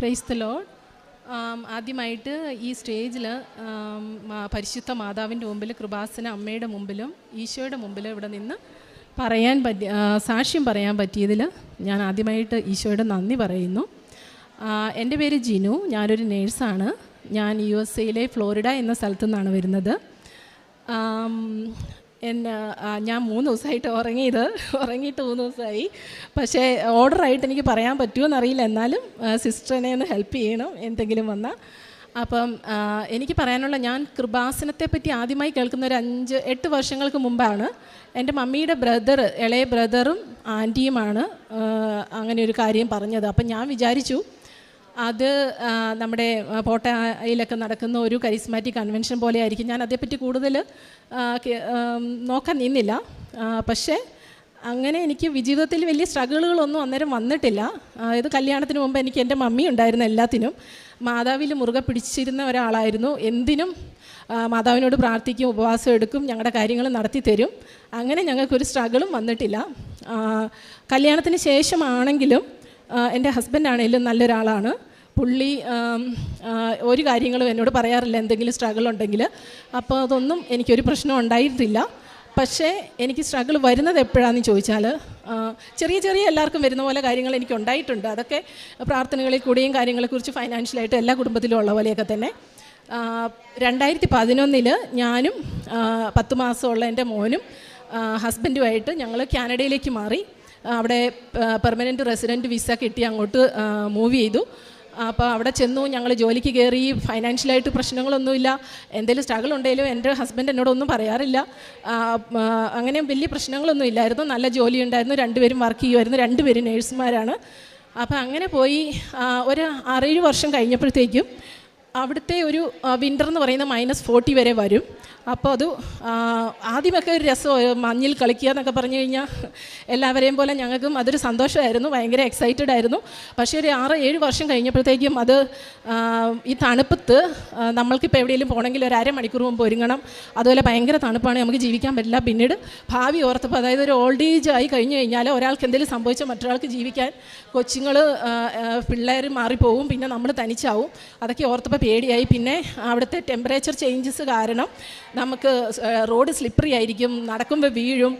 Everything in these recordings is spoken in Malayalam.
പ്രൈസ് ദ ലോഡ് ആദ്യമായിട്ട് ഈ സ്റ്റേജിൽ പരിശുദ്ധ മാതാവിന്റെ മുമ്പിൽ കൃപാസന അമ്മയുടെ മുമ്പിലും ഈശോയുടെ മുമ്പിലും ഇവിടെ നിന്ന് പറയാൻ പറ്റി സാക്ഷ്യം പറയാൻ പറ്റിയതിൽ ഞാൻ ആദ്യമായിട്ട് ഈശോയുടെ നന്ദി പറയുന്നു. എന്റെ പേര് ജിനു ഞാനൊരു നേഴ്സാണ്. ഞാൻ യു എസ് എയിലെ ഫ്ലോറിഡ എന്ന സ്ഥലത്തു നിന്നാണ് വരുന്നത് എന്നെ ഞാൻ മൂന്ന് ദിവസമായിട്ട് ഉറങ്ങിയത്. ഉറങ്ങിയിട്ട് മൂന്ന് ദിവസമായി പക്ഷേ ഓർഡറായിട്ട് എനിക്ക് പറയാൻ പറ്റുമോ എന്നറിയില്ല. എന്നാലും സിസ്റ്ററിനെ ഒന്ന് ഹെൽപ്പ് ചെയ്യണം എന്തെങ്കിലും വന്നാൽ അപ്പം എനിക്ക് പറയാനുള്ള ഞാൻ കൃപാസനത്തെ പറ്റി ആദ്യമായി കേൾക്കുന്ന ഒരു അഞ്ച് എട്ട് വർഷങ്ങൾക്ക് മുമ്പാണ്. എന്റെ മമ്മിയുടെ ബ്രദർ ഇളയ ബ്രദറും ആന്റിയുമാണ് അങ്ങനെ ഒരു കാര്യം പറഞ്ഞത്. അപ്പം ഞാൻ വിചാരിച്ചു അത് നമ്മുടെ പോട്ടയിലൊക്കെ നടക്കുന്ന ഒരു കരിസ്മാറ്റിക് കൺവെൻഷൻ പോലെ ആയിരിക്കും ഞാൻ അതേപ്പറ്റി കൂടുതൽ നോക്കാൻ നിന്നില്ല. പക്ഷേ അങ്ങനെ എനിക്ക് ജീവിതത്തിൽ വലിയ സ്ട്രഗിളുകളൊന്നും അന്നേരം വന്നിട്ടില്ല. ഇത് കല്യാണത്തിന് മുമ്പ് എനിക്ക് എന്റെ മമ്മി ഉണ്ടായിരുന്ന എല്ലാത്തിനും. മാതാവിൽ മുറുകെ പിടിച്ചിരുന്ന ഒരാളായിരുന്നു. എന്തിനും മാതാവിനോട് പ്രാർത്ഥിക്കും ഉപവാസം എടുക്കും ഞങ്ങളുടെ കാര്യങ്ങൾ നടത്തി തരും. അങ്ങനെ ഞങ്ങൾക്കൊരു സ്ട്രഗിളും വന്നിട്ടില്ല. കല്യാണത്തിന് ശേഷമാണെങ്കിലും എന്റെ ഹസ്ബൻഡാണേലും നല്ലൊരാളാണ്. പുള്ളി ഒരു കാര്യങ്ങളും എന്നോട് പറയാറില്ല എന്തെങ്കിലും സ്ട്രഗിൾ ഉണ്ടെങ്കിൽ അപ്പോൾ അതൊന്നും എനിക്കൊരു പ്രശ്നം ഉണ്ടായിട്ടില്ല. പക്ഷേ എനിക്ക് സ്ട്രഗിൾ വരുന്നത് എപ്പോഴാണെന്ന് ചോദിച്ചാൽ ചെറിയ ചെറിയ എല്ലാവർക്കും വരുന്ന പോലെ കാര്യങ്ങൾ എനിക്ക് ഉണ്ടായിട്ടുണ്ട്. അതൊക്കെ പ്രാർത്ഥനകളിൽ കൂടിയും കാര്യങ്ങളെക്കുറിച്ച് ഫൈനാൻഷ്യലായിട്ട് എല്ലാ കുടുംബത്തിലും ഉള്ള പോലെയൊക്കെ തന്നെ. രണ്ടായിരത്തി പതിനൊന്നിൽ ഞാനും പത്ത് മാസമുള്ള എന്റെ മോനും ഹസ്ബൻഡുമായിട്ട് ഞങ്ങൾ കാനഡയിലേക്ക് മാറി. അവിടെ പെർമനന്റ് റെസിഡന്റ് വിസ കിട്ടി അങ്ങോട്ട് മൂവ് ചെയ്തു. അപ്പോൾ അവിടെ ചെന്നു ഞങ്ങൾ ജോലിക്ക് കയറി ഫൈനാൻഷ്യലായിട്ട് പ്രശ്നങ്ങളൊന്നുമില്ല. എന്തെങ്കിലും സ്ട്രഗിൾ ഉണ്ടെങ്കിലും എന്റെ ഹസ്ബൻഡ് എന്നോടൊന്നും പറയാറില്ല. അങ്ങനെ വലിയ പ്രശ്നങ്ങളൊന്നും ഇല്ലായിരുന്നു. നല്ല ജോലി ഉണ്ടായിരുന്നു. രണ്ടുപേരും വർക്ക് ചെയ്യുമായിരുന്നു. രണ്ടുപേരും നേഴ്സുമാരാണ് അപ്പോൾ അങ്ങനെ പോയി ഒരു ആറേഴ് വർഷം കഴിഞ്ഞപ്പോഴത്തേക്കും അവിടുത്തെ ഒരു വിന്റർ എന്ന് പറയുന്ന മൈനസ് ഫോർട്ടി വരെ വരും. അപ്പോൾ അത് ആദ്യമൊക്കെ ഒരു രസം മഞ്ഞിൽ കളിക്കുക എന്നൊക്കെ പറഞ്ഞു കഴിഞ്ഞാൽ എല്ലാവരെയും പോലെ ഞങ്ങൾക്കും അതൊരു സന്തോഷമായിരുന്നു ഭയങ്കര എക്സൈറ്റഡ് ആയിരുന്നു. പക്ഷേ ഒരു ആറ് ഏഴ് വർഷം കഴിഞ്ഞപ്പോഴത്തേക്കും അത് ഈ തണുപ്പത്ത് നമ്മൾക്കിപ്പോൾ എവിടെയെങ്കിലും പോകണമെങ്കിൽ ഒരു അരമണിക്കൂർ മുമ്പ് ഒരുങ്ങണം. അതുപോലെ ഭയങ്കര തണുപ്പാണ് നമുക്ക് ജീവിക്കാൻ പറ്റില്ല. പിന്നീട് ഭാവി ഓർത്തപ്പോൾ അതായത് ഒരു ഓൾഡ് ഏജ് ആയി കഴിഞ്ഞു കഴിഞ്ഞാൽ ഒരാൾക്ക് എന്തെങ്കിലും സംഭവിച്ചാൽ മറ്റൊരാൾക്ക് ജീവിക്കാൻ കൊച്ചുങ്ങൾ പിള്ളേർ മാറിപ്പോവും പിന്നെ നമ്മൾ തനിച്ചാവും. അതൊക്കെ ഓർത്തപ്പോൾ പേടിയായി. പിന്നെ അവിടുത്തെ ടെമ്പറേച്ചർ ചേഞ്ചസ് കാരണം നമുക്ക് റോഡ് സ്ലിപ്പറി ആയിരിക്കും നടക്കുമ്പോൾ വീഴും.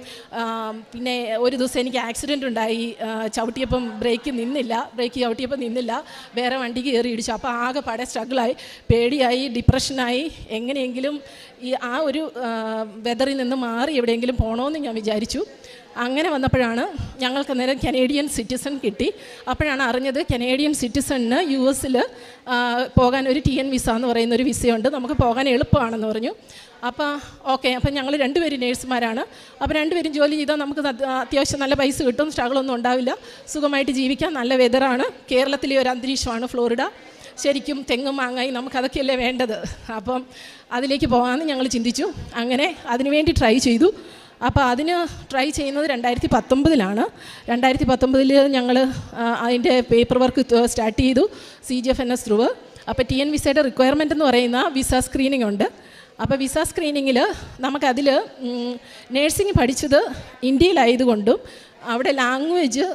പിന്നെ ഒരു ദിവസം എനിക്ക് ആക്സിഡന്റ് ഉണ്ടായി. ചവിട്ടിയപ്പം ബ്രേക്ക് നിന്നില്ല. ബ്രേക്ക് ചവിട്ടിയപ്പം നിന്നില്ല. വേറെ വണ്ടി കയറി ഇടിച്ചു. അപ്പോൾ ആകെ പടെ സ്ട്രഗിളായി പേടിയായി ഡിപ്രഷനായി എങ്ങനെയെങ്കിലും ഈ ആ ഒരു വെതറിൽ നിന്ന് മാറി എവിടെയെങ്കിലും പോകണമെന്ന് ഞാൻ വിചാരിച്ചു. അങ്ങനെ വന്നപ്പോഴാണ് ഞങ്ങൾക്ക് നേരം കനേഡിയൻ സിറ്റിസൺ കിട്ടി. അപ്പോഴാണ് അറിഞ്ഞത് കനേഡിയൻ സിറ്റിസണിന് യു എസിൽ പോകാൻ ഒരു ടി എൻ വിസ എന്ന് പറയുന്ന ഒരു വിസയുണ്ട് നമുക്ക് പോകാൻ എളുപ്പമാണെന്ന് പറഞ്ഞു. അപ്പോൾ ഓക്കെ അപ്പം ഞങ്ങൾ രണ്ടുപേരും നേഴ്സുമാരാണ്. അപ്പോൾ രണ്ടുപേരും ജോലി ചെയ്താൽ നമുക്ക് അത്യാവശ്യം നല്ല പൈസ കിട്ടും. സ്ട്രഗിളൊന്നും ഉണ്ടാവില്ല. സുഖമായിട്ട് ജീവിക്കാം. നല്ല വെതറാണ് കേരളത്തിലെ ഒരു അന്തരീക്ഷമാണ് ഫ്ലോറിഡ. ശരിക്കും തെങ്ങും മാങ്ങായി നമുക്കതൊക്കെയല്ലേ വേണ്ടത്. അപ്പം അതിലേക്ക് പോകാമെന്ന് ഞങ്ങൾ ചിന്തിച്ചു. അങ്ങനെ അതിനുവേണ്ടി ട്രൈ ചെയ്തു. അപ്പോൾ അതിന് ട്രൈ ചെയ്യുന്നത് രണ്ടായിരത്തി പത്തൊമ്പതിലാണ് രണ്ടായിരത്തി പത്തൊമ്പതിൽ ഞങ്ങൾ അതിന്റെ പേപ്പർ വർക്ക് സ്റ്റാർട്ട് ചെയ്തു C G F N S through അപ്പോൾ ടി എൻ വിസയുടെ റിക്വയർമെന്റ് എന്ന് പറയുന്ന വിസ സ്ക്രീനിങ് ഉണ്ട്. അപ്പോൾ വിസ സ്ക്രീനിങ്ങിൽ നമുക്കതിൽ നേഴ്സിംഗ് പഠിച്ചത് ഇന്ത്യയിലായതുകൊണ്ടും അവിടെ ലാംഗ്വേജ്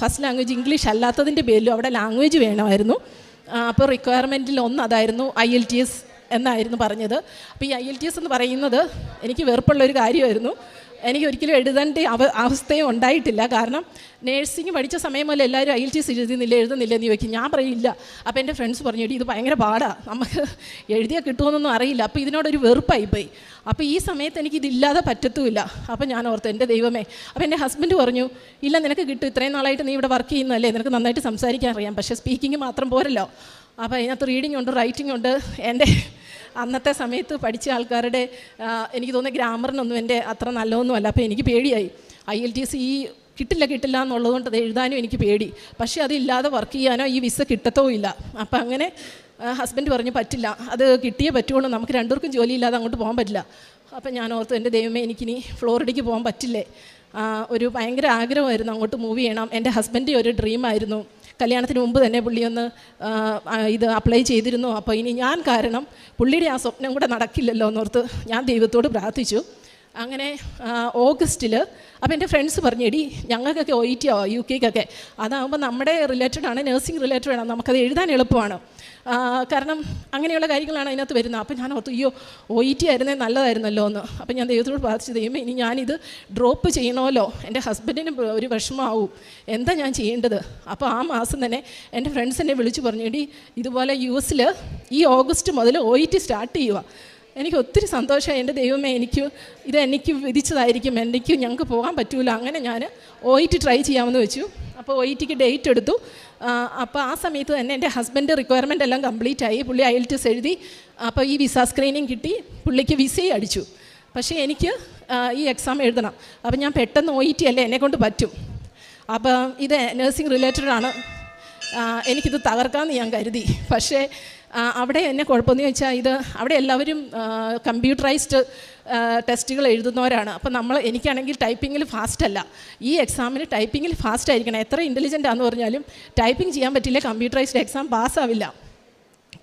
ഫസ്റ്റ് ലാംഗ്വേജ് ഇംഗ്ലീഷ് അല്ലാത്തതിന്റെ പേരിലും അവിടെ ലാംഗ്വേജ് വേണമായിരുന്നു. അപ്പോൾ റിക്വയർമെന്റിൽ ഒന്ന് അതായിരുന്നു ഐ എൽ ടി എസ് എന്നായിരുന്നു പറഞ്ഞത്. അപ്പോൾ ഈ ഐ എൽ ടി എസ് എന്ന് പറയുന്നത് എനിക്ക് വെറുപ്പുള്ള ഒരു കാര്യമായിരുന്നു. എനിക്ക് ഒരിക്കലും എഴുതേണ്ട അവ അവസ്ഥയും ഉണ്ടായിട്ടില്ല. കാരണം നേഴ്സിംഗ് പഠിച്ച സമയം മുതൽ എല്ലാവരും ഐ എൽ ടി സി എഴുതുന്നില്ല എഴുതുന്നില്ല എന്ന് ചോദിക്കും. ഞാൻ പറയില്ല അപ്പോൾ എന്റെ ഫ്രണ്ട്സ് പറഞ്ഞു ഇത് ഭയങ്കര പാടാണ് നമുക്ക് എഴുതിയാൽ കിട്ടുമെന്നൊന്നും അറിയില്ല. അപ്പോൾ ഇതിനോടൊരു വെറുപ്പായിപ്പോയി അപ്പോൾ ഈ സമയത്ത് എനിക്ക് ഇതില്ലാതെ പറ്റത്തുമില്ല. അപ്പോൾ ഞാൻ ഓർത്തു എന്റെ ദൈവമേ. അപ്പോൾ എന്റെ ഹസ്ബൻഡ് പറഞ്ഞു ഇല്ല നിനക്ക് കിട്ടും. ഇത്രയും നാളായിട്ട് നീ ഇവിടെ വർക്ക് ചെയ്യുന്നതല്ലേ. നിനക്ക് നന്നായിട്ട് സംസാരിക്കാൻ അറിയാം. പക്ഷേ സ്പീക്കിംഗ് മാത്രം പോരല്ലോ. അപ്പോൾ അതിനകത്ത് റീഡിംഗ് ഉണ്ട് റൈറ്റിംഗ് ഉണ്ട്. എന്റെ അന്നത്തെ സമയത്ത് പഠിച്ച ആൾക്കാരുടെ എനിക്ക് തോന്നുന്ന ഗ്രാമറിനൊന്നും എന്റെ അത്ര നല്ലതൊന്നുമല്ല. അപ്പോൾ എനിക്ക് പേടിയായി. ഐ എൽ ടി എസ് ഈ കിട്ടില്ല കിട്ടില്ല എന്നുള്ളതുകൊണ്ട് അത് എഴുതാനും എനിക്ക് പേടി. പക്ഷേ അതില്ലാതെ വർക്ക് ചെയ്യാനോ ഈ വിസ കിട്ടത്തോ ഇല്ല. അപ്പം അങ്ങനെ ഹസ്ബൻഡ് പറഞ്ഞു പറ്റില്ല. അത് കിട്ടിയേ പറ്റുള്ളൂ നമുക്ക് രണ്ടുപേർക്കും ജോലിയില്ലാതെ അങ്ങോട്ട് പോകാൻ പറ്റില്ല. അപ്പം ഞാൻ ഓർത്തു എന്റെ ദൈവമേ എനിക്കിനി ഫ്ലോറിഡയ്ക്ക് പോകാൻ പറ്റില്ലേ? ഒരു ഭയങ്കര ആഗ്രഹമായിരുന്നു അങ്ങോട്ട് മൂവ് ചെയ്യണം. എന്റെ ഹസ്ബൻഡ് ഒരു ഡ്രീമായിരുന്നു. കല്യാണത്തിന് മുമ്പ് തന്നെ പുള്ളി ഒന്ന് ഇത് അപ്ലൈ ചെയ്തിരുന്നു. അപ്പോൾ ഇനി ഞാൻ കാരണം പുള്ളിയുടെ ആ സ്വപ്നം കൂടെ നടക്കില്ലല്ലോ എന്നോർത്ത് ഞാൻ ദൈവത്തോട് പ്രാർത്ഥിച്ചു. അങ്ങനെ ഓഗസ്റ്റിൽ അപ്പോൾ എന്റെ ഫ്രണ്ട്സ് പറഞ്ഞു എടി ഞങ്ങൾക്കൊക്കെ ഒ ഇ ടി ആവോ യു കെക്കൊക്കെ അതാകുമ്പോൾ നമ്മുടെ റിലേറ്റഡ് ആണ് നഴ്സിംഗ് റിലേറ്റഡ് ആണ് നമുക്കത് എഴുതാൻ എളുപ്പമാണ്. കാരണം അങ്ങനെയുള്ള കാര്യങ്ങളാണ് അതിനകത്ത് വരുന്നത്. അപ്പോൾ ഞാൻ ഓർത്തു അയ്യോ ഒ ഇ ടി ആയിരുന്നേ നല്ലതായിരുന്നല്ലോ എന്ന്. അപ്പോൾ ഞാൻ ദൈവത്തോട് പ്രാർത്ഥിച്ചു ചെയ്യുമ്പോൾ ഇനി ഞാനിത് ഡ്രോപ്പ് ചെയ്യണമല്ലോ. എന്റെ ഹസ്ബൻഡിന് ഒരു വിഷമമാവും. എന്താ ഞാൻ ചെയ്യേണ്ടത്? അപ്പോൾ ആ മാസം തന്നെ എന്റെ ഫ്രണ്ട്സ് എന്നെ വിളിച്ചു പറഞ്ഞു എടി ഇതുപോലെ യു എസിൽ ഈ ഓഗസ്റ്റ് മുതൽ ഒ ഇ ടി സ്റ്റാർട്ട് ചെയ്യുക എനിക്ക് ഒത്തിരി സന്തോഷമായി. എന്റെ ദൈവമേ എനിക്ക് ഇത് എനിക്ക് വിധിച്ചതായിരിക്കും. എനിക്ക് ഞങ്ങൾക്ക് പോകാൻ പറ്റൂല. അങ്ങനെ ഞാൻ ഒ ഇ ടി ട്രൈ ചെയ്യാമെന്ന് വെച്ചു. അപ്പോൾ ഒ ഇ ടിക്ക് ഡേറ്റ് എടുത്തു. അപ്പോൾ ആ സമയത്ത് തന്നെ എന്റെ ഹസ്ബൻഡ് റിക്വയർമെന്റ് എല്ലാം കംപ്ലീറ്റ് ആയി. പുള്ളി ഐൽറ്റിസ് എഴുതി. അപ്പോൾ ഈ വിസ സ്ക്രീനിങ് കിട്ടി. പുള്ളിക്ക് വിസയും അടിച്ചു. പക്ഷേ എനിക്ക് ഈ എക്സാം എഴുതണം. അപ്പോൾ ഞാൻ പെട്ടെന്ന് ഒ ഇ ടി അല്ലേ എന്നെക്കൊണ്ട് പറ്റും? അപ്പം ഇത് നേഴ്സിംഗ് റിലേറ്റഡ് ആണ്. എനിക്കിത് തകർക്കാമെന്ന് ഞാൻ കരുതി. പക്ഷേ അവിടെ എന്നെ കുഴപ്പമെന്ന് ചോദിച്ചാൽ ഇത് അവിടെ എല്ലാവരും കമ്പ്യൂട്ടറൈസ്ഡ് ടെസ്റ്റുകൾ എഴുതുന്നവരാണ്. അപ്പോൾ നമ്മൾ എനിക്കാണെങ്കിൽ ടൈപ്പിങ്ങിൽ ഫാസ്റ്റ് അല്ല. ഈ എക്സാമിന് ടൈപ്പിങ്ങിൽ ഫാസ്റ്റ് ആയിരിക്കണം. എത്ര ഇന്റലിജന്റ് ആണെന്ന് പറഞ്ഞാലും ടൈപ്പിംഗ് ചെയ്യാൻ പറ്റില്ല കമ്പ്യൂട്ടറൈസ്ഡ് എക്സാം പാസ്സാവില്ല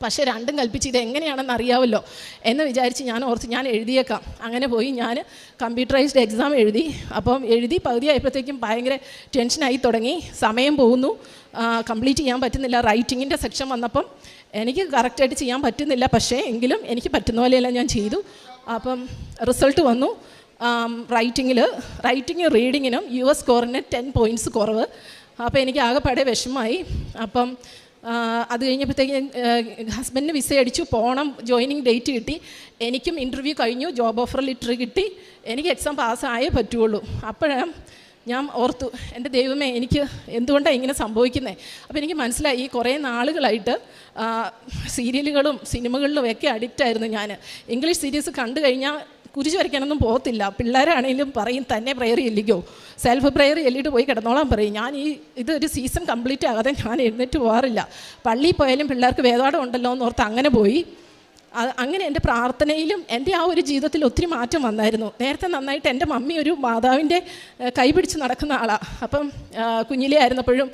പക്ഷേ രണ്ടും കൽപ്പിച്ച് ഇത് എങ്ങനെയാണെന്ന് അറിയാമല്ലോ എന്ന് വിചാരിച്ച് ഞാൻ ഓർത്ത് ഞാൻ എഴുതിയേക്കാം. അങ്ങനെ പോയി ഞാൻ കമ്പ്യൂട്ടറൈസ്ഡ് എക്സാം എഴുതി. അപ്പം എഴുതി പകുതി ആയപ്പോഴത്തേക്കും ഭയങ്കര ടെൻഷനായി തുടങ്ങി. സമയം പോകുന്നു. കംപ്ലീറ്റ് ചെയ്യാൻ പറ്റുന്നില്ല. റൈറ്റിങ്ങിന്റെ സെക്ഷൻ വന്നപ്പം എനിക്ക് കറക്റ്റായിട്ട് ചെയ്യാൻ പറ്റുന്നില്ല പക്ഷേ എങ്കിലും എനിക്ക് പറ്റുന്ന പോലെയെല്ലാം ഞാൻ ചെയ്തു. അപ്പം റിസൾട്ട് വന്നു. റൈറ്റിങ്ങിൽ റൈറ്റിങ്ങും റീഡിങ്ങിനും യു എസ് സ്കോറിന് ടെൻ പോയിന്റ്സ് കുറവ്. അപ്പോൾ എനിക്ക് ആകെപ്പാടെ വിഷമമായി. അപ്പം അത് കഴിഞ്ഞപ്പോഴത്തേക്ക് ഹസ്ബൻഡിന് വിസ അടിച്ചു. പോകണം ജോയിനിങ് ഡേറ്റ് കിട്ടി. എനിക്കും ഇന്റർവ്യൂ കഴിഞ്ഞു. ജോബ് ഓഫർ ലെറ്റർ കിട്ടി. എനിക്ക് എക്സാം പാസ്സായേ പറ്റുള്ളൂ. അപ്പോഴാണ് ഞാൻ ഓർത്തു എന്റെ ദൈവമേ എനിക്ക് എന്തുകൊണ്ടാണ് ഇങ്ങനെ സംഭവിക്കുന്നത് അപ്പോൾ എനിക്ക് മനസ്സിലായി ഈ കുറേ നാളുകളായിട്ട് സീരിയലുകളും സിനിമകളിലും ഒക്കെ അഡിക്റ്റ് ആയിരുന്നു ഞാൻ. ഇംഗ്ലീഷ് സീരീസ് കണ്ടു കഴിഞ്ഞാൽ കുരിശ് വരയ്ക്കാനൊന്നും പോകത്തില്ല. പിള്ളേരാണെങ്കിലും പറയും തന്നെ പ്രെയർ ചെല്ലിക്കോ. സെൽഫ് പ്രെയർ ചെല്ലിയിട്ട് പോയി കിടന്നോളാൻ പറയും. ഞാൻ ഈ ഇതൊരു സീസൺ കംപ്ലീറ്റ് ആകാതെ ഞാൻ എഴുന്നേറ്റ് പോകാറില്ല പള്ളിയിൽ പോയാലും പിള്ളേർക്ക് വേദപാഠം ഉണ്ടല്ലോ എന്ന് ഓർത്ത് അങ്ങനെ പോയി. അങ്ങനെ എന്റെ പ്രാർത്ഥനയിലും എന്റെ ആ ഒരു ജീവിതത്തിൽ ഒത്തിരി മാറ്റം വന്നായിരുന്നു. നേരത്തെ നന്നായിട്ട് എന്റെ മമ്മി ഒരു മാതാവിന്റെ കൈപിടിച്ച് നടക്കുന്ന ആളാണ് അപ്പം കുഞ്ഞിലെ ആയിരുന്നപ്പോഴും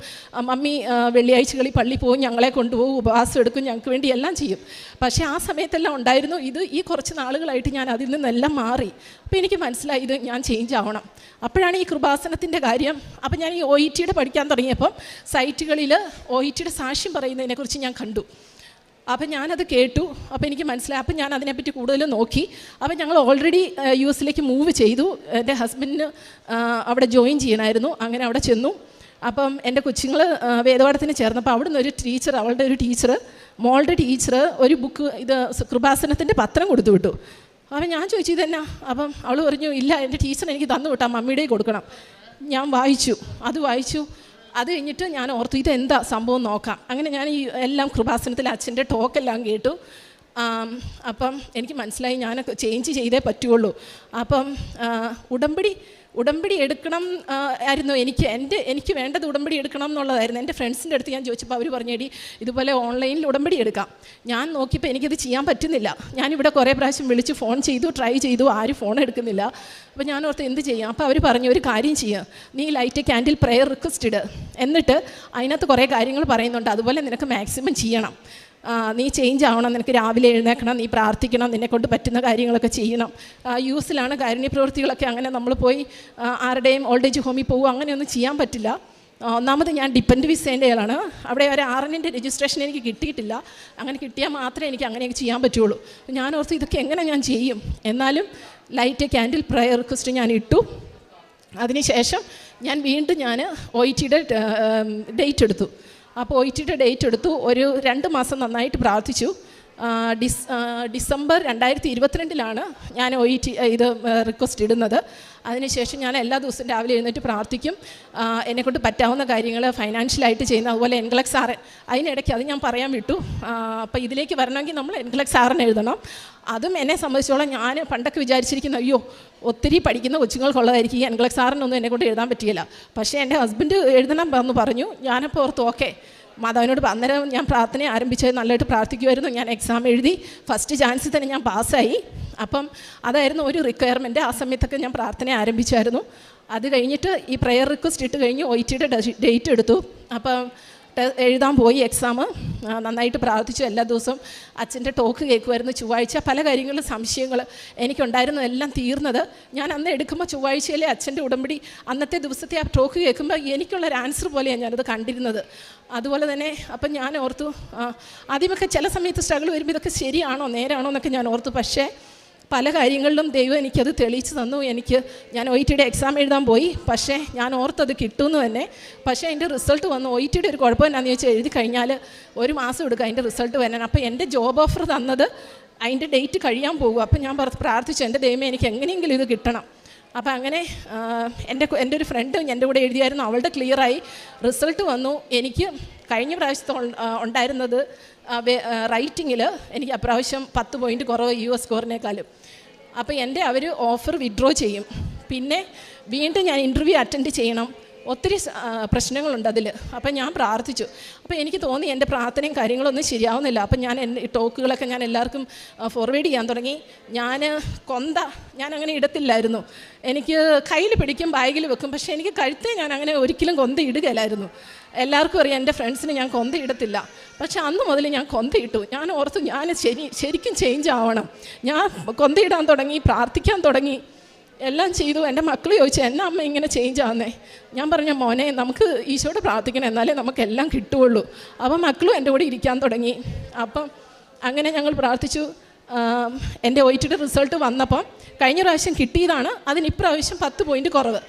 മമ്മി വെള്ളിയാഴ്ചകളിൽ പള്ളി പോകും ഞങ്ങളെ കൊണ്ടുപോകും ഉപവാസം എടുക്കും ഞങ്ങൾക്ക് വേണ്ടി എല്ലാം ചെയ്യും. പക്ഷേ ആ സമയത്തെല്ലാം ഉണ്ടായിരുന്നു ഇത് ഈ കുറച്ച് നാളുകളായിട്ട് ഞാൻ അതിൽ നിന്നെല്ലാം മാറി. അപ്പോൾ എനിക്ക് മനസ്സിലായി ഇത് ഞാൻ ചേഞ്ച് ആവണം. അപ്പോഴാണ് ഈ കൃപാസനത്തിന്റെ കാര്യം. അപ്പോൾ ഞാൻ ഈ ഒ ഇ ടിയുടെ പഠിക്കാൻ തുടങ്ങിയപ്പം സൈറ്റുകളിൽ ഒ ഇ ടിയുടെ സാക്ഷ്യം പറയുന്നതിനെക്കുറിച്ച് ഞാൻ കണ്ടു. അപ്പം ഞാനത് കേട്ടു. അപ്പോൾ എനിക്ക് മനസ്സിലായി. അപ്പം ഞാൻ അതിനെപ്പറ്റി കൂടുതൽ നോക്കി. അപ്പം ഞങ്ങൾ ഓൾറെഡി യു എസിലേക്ക് മൂവ് ചെയ്തു. എന്റെ ഹസ്ബൻഡിന് അവിടെ ജോയിൻ ചെയ്യണമായിരുന്നു അങ്ങനെ അവിടെ ചെന്നു. അപ്പം എന്റെ കൊച്ചുങ്ങൾ വേദപാഠത്തിന് ചേർന്നപ്പോൾ അവിടുന്ന് ഒരു ടീച്ചർ അവളുടെ ഒരു ടീച്ചർ മോളുടെ ടീച്ചർ ഒരു ബുക്ക് ഇത് കൃപാസനത്തിന്റെ പത്രം കൊടുത്തു വിട്ടു. അപ്പം ഞാൻ ചോദിച്ചു ഇതെന്നാ? അപ്പം അവൾ പറഞ്ഞു ഇല്ല എന്റെ ടീച്ചർ എനിക്ക് തന്നു വിട്ടാൽ മമ്മിയുടെ കൊടുക്കണം. ഞാൻ വായിച്ചു. അത് വായിച്ചു. അത് കഴിഞ്ഞിട്ട് ഞാൻ ഓർത്തു ഇതെന്താ സംഭവം നോക്കാം. അങ്ങനെ ഞാൻ ഈ എല്ലാം കൃപാസനത്തിൽ അച്ഛന്റെ ടോക്കെല്ലാം കേട്ടു. അപ്പം എനിക്ക് മനസ്സിലായി ഞാനൊക്കെ ചേഞ്ച് ചെയ്തേ പറ്റുള്ളൂ. അപ്പം ഉടമ്പടി ഉടമ്പടി എടുക്കണം ആയിരുന്നു. എനിക്ക് എന്റെ എനിക്ക് വേണ്ടത് ഉടമ്പടി എടുക്കണം എന്നുള്ളതായിരുന്നു. എന്റെ ഫ്രണ്ട്സിന്റെ അടുത്ത് ഞാൻ ചോദിച്ചപ്പോൾ അവർ പറഞ്ഞേടി ഇതുപോലെ ഓൺലൈനിൽ ഉടമ്പടി എടുക്കാം. ഞാൻ നോക്കിയപ്പോൾ എനിക്കത് ചെയ്യാൻ പറ്റുന്നില്ല. ഞാനിവിടെ കുറേ പ്രാവശ്യം വിളിച്ച് ഫോൺ ചെയ്തു ട്രൈ ചെയ്തു ആരും ഫോൺ എടുക്കുന്നില്ല. അപ്പോൾ ഞാൻ ഓർത്ത് എന്ത് ചെയ്യാം? അപ്പോൾ അവർ പറഞ്ഞു ഒരു കാര്യം ചെയ്യുക നീ ലൈറ്റ് ക്യാൻഡിൽ പ്രെയർ റിക്വസ്റ്റ് ഇട്. എന്നിട്ട് അതിനകത്ത് കുറേ കാര്യങ്ങൾ പറയുന്നുണ്ട്. അതുപോലെ നിനക്ക് മാക്സിമം ചെയ്യണം. നീ ചേഞ്ച് ആവണം നിനക്ക് രാവിലെ എഴുന്നേക്കണം നീ പ്രാർത്ഥിക്കണം നിന്നെ കൊണ്ട് പറ്റുന്ന കാര്യങ്ങളൊക്കെ ചെയ്യണം. യൂസിലാണ് കാരുണ്യ പ്രവൃത്തികളൊക്കെ അങ്ങനെ നമ്മൾ പോയി ആരുടെയും ഓൾഡ് ഏജ് ഹോമിൽ പോകും അങ്ങനെയൊന്നും ചെയ്യാൻ പറ്റില്ല. ഒന്നാമത് ഞാൻ ഡിപ്പെൻഡ് വിസേന്റെ ആളാണ് അവിടെ ഒരു ആറിനിന്റെ രജിസ്ട്രേഷൻ എനിക്ക് കിട്ടിയിട്ടില്ല. അങ്ങനെ കിട്ടിയാൽ മാത്രമേ എനിക്ക് അങ്ങനെയൊക്കെ ചെയ്യാൻ അപ്പോൾ ഞാൻ ഓർത്ത് ഇതൊക്കെ എങ്ങനെ ഞാൻ ചെയ്യും? എന്നാലും ലൈറ്റ് ക്യാൻഡിൽ പ്രയർ റിക്വസ്റ്റ് ഞാൻ ഇട്ടു. അതിനുശേഷം ഞാൻ വീണ്ടും ഞാൻ ഒ ടിയുടെ ഡേറ്റ് എടുത്തു. അപ്പോൾ ഒയിറ്റിയുടെ ഡേറ്റ് എടുത്തു. ഒരു രണ്ട് മാസം നന്നായിട്ട് പ്രാർത്ഥിച്ചു. ഡിസ് ഡിസംബർ രണ്ടായിരത്തി ഇരുപത്തിരണ്ടിലാണ് ഞാൻ ഒ ഇ ടി ഇത് റിക്വസ്റ്റ് ഇടുന്നത്. അതിനുശേഷം ഞാൻ എല്ലാ ദിവസവും രാവിലെ എഴുന്നേറ്റ് പ്രാർത്ഥിക്കും. എന്നെക്കൊണ്ട് പറ്റാവുന്ന കാര്യങ്ങൾ ഫൈനാൻഷ്യലായിട്ട് ചെയ്യുന്ന അതുപോലെ എൻഗ്ലക്സ് ആറ് അതിനിടയ്ക്ക് അത് ഞാൻ പറയാൻ വിട്ടു. അപ്പോൾ ഇതിലേക്ക് വരണമെങ്കിൽ നമ്മൾ എൻഗ്ലക്സ് ആറിന് എഴുതണം. അതും എന്നെ സംബന്ധിച്ചോളം ഞാൻ പണ്ടൊക്കെ വിചാരിച്ചിരിക്കുന്നു അയ്യോ ഒത്തിരി പഠിക്കുന്ന കൊച്ചുങ്ങൾക്കുള്ളതായിരിക്കും ഈ എൻഗ്ലക്സ് ആറിനൊന്നും എന്നെക്കൊണ്ട് എഴുതാൻ പറ്റിയില്ല. പക്ഷേ എന്റെ ഹസ്ബൻഡ് എഴുതണം എന്ന് പറഞ്ഞു. ഞാനപ്പോൾ ഓർത്ത് ഓക്കെ മാതാവിനോട് അന്നേരം ഞാൻ പ്രാർത്ഥന ആരംഭിച്ചത് നല്ലതായിട്ട് പ്രാർത്ഥിക്കുമായിരുന്നു ഞാൻ എക്സാം എഴുതി ഫസ്റ്റ് ചാൻസിൽ തന്നെ ഞാൻ പാസ്സായി. അപ്പം അതായിരുന്നു ഒരു റിക്വയർമെന്റ് ആ സമയത്തൊക്കെ ഞാൻ പ്രാർത്ഥന ആരംഭിച്ചായിരുന്നു. അത് കഴിഞ്ഞിട്ട് ഈ പ്രെയർ റിക്വസ്റ്റ് ഇട്ട് കഴിഞ്ഞ് ഒ ടിയുടെ ഡേറ്റ് എടുത്തു. അപ്പം എഴുതാൻ പോയി എക്സാം നന്നായിട്ട് പ്രാർത്ഥിച്ചു എല്ലാ ദിവസവും. അച്ഛന്റെ ടോക്ക് കേൾക്കുമായിരുന്നു ചൊവ്വാഴ്ച. പല കാര്യങ്ങളും സംശയങ്ങൾ എനിക്കുണ്ടായിരുന്നു എല്ലാം തീർന്നത്. ഞാൻ അന്ന് എടുക്കുമ്പോൾ ചൊവ്വാഴ്ചയിലെ അച്ഛന്റെ ഉടമ്പടി അന്നത്തെ ദിവസത്തെ ആ ടോക്ക് കേൾക്കുമ്പോൾ എനിക്കുള്ളൊരു ആൻസർ പോലെയാണ് ഞാനത് കണ്ടിരുന്നത്. അതുപോലെ തന്നെ അപ്പം ഞാൻ ഓർത്തു ആദ്യമൊക്കെ ചില സമയത്ത് സ്ട്രഗിൾ വരുമ്പോൾ ഇതൊക്കെ ശരിയാണോ നേരാണോ എന്നൊക്കെ ഞാൻ ഓർത്തു. പക്ഷേ പല കാര്യങ്ങളിലും ദൈവം എനിക്കത് തെളിയിച്ചു തന്നു. എനിക്ക് ഞാൻ ഒ ടിയുടെ എക്സാം എഴുതാൻ പോയി. പക്ഷേ ഞാൻ ഓർത്തത് കിട്ടുമെന്ന് തന്നെ. പക്ഷേ അതിന്റെ റിസൾട്ട് വന്നു. ഒ ടിയുടെ ഒരു കുഴപ്പം എന്നാന്ന് ചോദിച്ചാൽ എഴുതി കഴിഞ്ഞാൽ ഒരു മാസം എടുക്കുക അതിന്റെ റിസൾട്ട് വരാൻ. അപ്പോൾ എന്റെ ജോബ് ഓഫർ തന്നത് അതിന്റെ ഡേറ്റ് കഴിയാൻ പോകും. അപ്പോൾ ഞാൻ പ്രാർത്ഥിച്ചു എന്റെ ദൈവമേ എനിക്ക് എങ്ങനെയെങ്കിലും ഇത് കിട്ടണം. അപ്പോൾ അങ്ങനെ എന്റെ എന്റെ ഒരു ഫ്രണ്ട് എന്റെ കൂടെ എഴുതിയായിരുന്നു. അവളുടെ ക്ലിയറായി റിസൾട്ട് വന്നു. എനിക്ക് കഴിഞ്ഞ പ്രാവശ്യത്തെ ഉണ്ടായിരുന്നത് റൈറ്റിങ്ങിൽ എനിക്ക് അപ്രാവശ്യം പത്ത് പോയിന്റ് കുറവ് യു എസ് സ്കോറിനേക്കാളും അപ്പോൾ എന്റെ അവർ ഓഫർ വിഡ്രോ ചെയ്യും. പിന്നെ വീണ്ടും ഞാൻ ഇന്റർവ്യൂ അറ്റൻഡ് ചെയ്യണം. ഒത്തിരി പ്രശ്നങ്ങളുണ്ട് അതിൽ അപ്പം ഞാൻ പ്രാർത്ഥിച്ചു. അപ്പം എനിക്ക് തോന്നി എന്റെ പ്രാർത്ഥനയും കാര്യങ്ങളൊന്നും ശരിയാവുന്നില്ല. അപ്പം ഞാൻ എന്റെ ടോക്കുകളൊക്കെ ഞാൻ എല്ലാവർക്കും ഫോർവേഡ് ചെയ്യാൻ തുടങ്ങി. ഞാൻ കൊന്ത ഞാൻ അങ്ങനെ ഇടത്തില്ലായിരുന്നു. എനിക്ക് കയ്യിൽ പിടിക്കും ബാഗിൽ വെക്കും. പക്ഷേ എനിക്ക് കഴുത്തേ ഞാൻ അങ്ങനെ ഒരിക്കലും കൊന്ത ഇടുകയില്ലായിരുന്നു. എല്ലാവർക്കും അറിയാം എന്റെ ഫ്രണ്ട്സിന് ഞാൻ കൊന്ത ഇടത്തില്ല. പക്ഷെ അന്ന് മുതൽ ഞാൻ കൊന്ത ഇട്ടു. ഞാൻ ഓർത്തു ഞാൻ ശരി ശരിക്കും ചേഞ്ച് ആവണം. ഞാൻ കൊന്തയിടാൻ തുടങ്ങി പ്രാർത്ഥിക്കാൻ തുടങ്ങി. എല്ലാം ചെയ്തു. എന്റെ മക്കൾ ചോദിച്ചു എന്നാ അമ്മ ഇങ്ങനെ ചേഞ്ച് ആവുന്നേ? ഞാൻ പറഞ്ഞ മോനെ നമുക്ക് ഈശോയോട് പ്രാർത്ഥിക്കണം. എന്നാലേ നമുക്കെല്ലാം കിട്ടുകയുള്ളൂ. അപ്പം മക്കളും എന്റെ കൂടെ ഇരിക്കാൻ തുടങ്ങി. അപ്പം അങ്ങനെ ഞങ്ങൾ പ്രാർത്ഥിച്ചു. എന്റെ ഒ ടിയുടെ റിസൾട്ട് വന്നപ്പം കഴിഞ്ഞ പ്രാവശ്യം കിട്ടിയതാണ്. അതിന് ഇപ്രാവശ്യം പത്ത് പോയിന്റ് കുറവ്.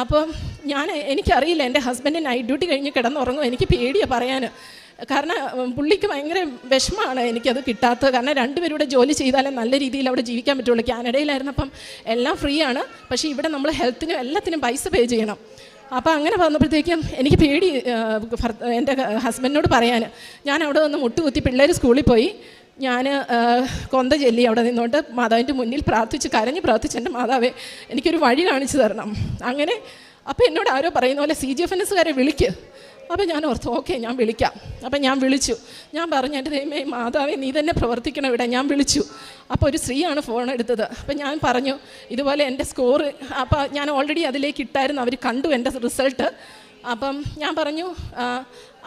അപ്പം ഞാൻ എനിക്കറിയില്ല എന്റെ ഹസ്ബൻഡ് നൈറ്റ് ഡ്യൂട്ടി കഴിഞ്ഞ് കിടന്നുറങ്ങും. എനിക്ക് പേടിയാണ് പറയാൻ കാരണം പുള്ളിക്ക് ഭയങ്കര വിഷമമാണ് എനിക്കത് കിട്ടാത്തത്. കാരണം രണ്ടുപേരൂടെ ജോലി ചെയ്താലേ നല്ല രീതിയിൽ അവിടെ ജീവിക്കാൻ പറ്റുള്ളൂ. കാനഡയിലായിരുന്നപ്പം എല്ലാം ഫ്രീ ആണ് പക്ഷേ ഇവിടെ നമ്മൾ ഹെൽത്തിനും എല്ലാത്തിനും പൈസ പേ ചെയ്യണം. അപ്പോൾ അങ്ങനെ വന്നപ്പോഴത്തേക്കും എനിക്ക് പേടി എന്റെ ഹസ്ബൻഡിനോട് പറയാൻ. ഞാൻ അവിടെ വന്ന് മുട്ടുകുത്തി പിള്ളേർ സ്കൂളിൽ പോയി. ഞാൻ കൊന്ത ചെല്ലി അവിടെ നിന്നുകൊണ്ട് മാതാവിന്റെ മുന്നിൽ പ്രാർത്ഥിച്ച് കരഞ്ഞ് പ്രാർത്ഥിച്ച് എന്റെ മാതാവെ എനിക്കൊരു വഴി കാണിച്ചു തരണം. അങ്ങനെ അപ്പോൾ എന്നോട് ആരോ പറയുന്ന പോലെ സി ജി എഫ് എൻ എസ്സുകാരെ വിളിക്ക്. അപ്പോൾ ഞാൻ ഓർത്തു ഓക്കെ ഞാൻ വിളിക്കാം. അപ്പം ഞാൻ വിളിച്ചു. ഞാൻ പറഞ്ഞു എന്റെ ദൈവമേ മാതാവേ നീ തന്നെ പ്രവർത്തിക്കണം ഇവിടെ ഞാൻ വിളിച്ചു. അപ്പോൾ ഒരു സ്ത്രീയാണ് ഫോൺ എടുത്തത്. അപ്പം ഞാൻ പറഞ്ഞു ഇതുപോലെ എന്റെ സ്കോറ് അപ്പോൾ ഞാൻ ഓൾറെഡി അതിലേക്ക് ഇട്ടായിരുന്നു. അവർ കണ്ടു എന്റെ റിസൾട്ട് അപ്പം ഞാൻ പറഞ്ഞു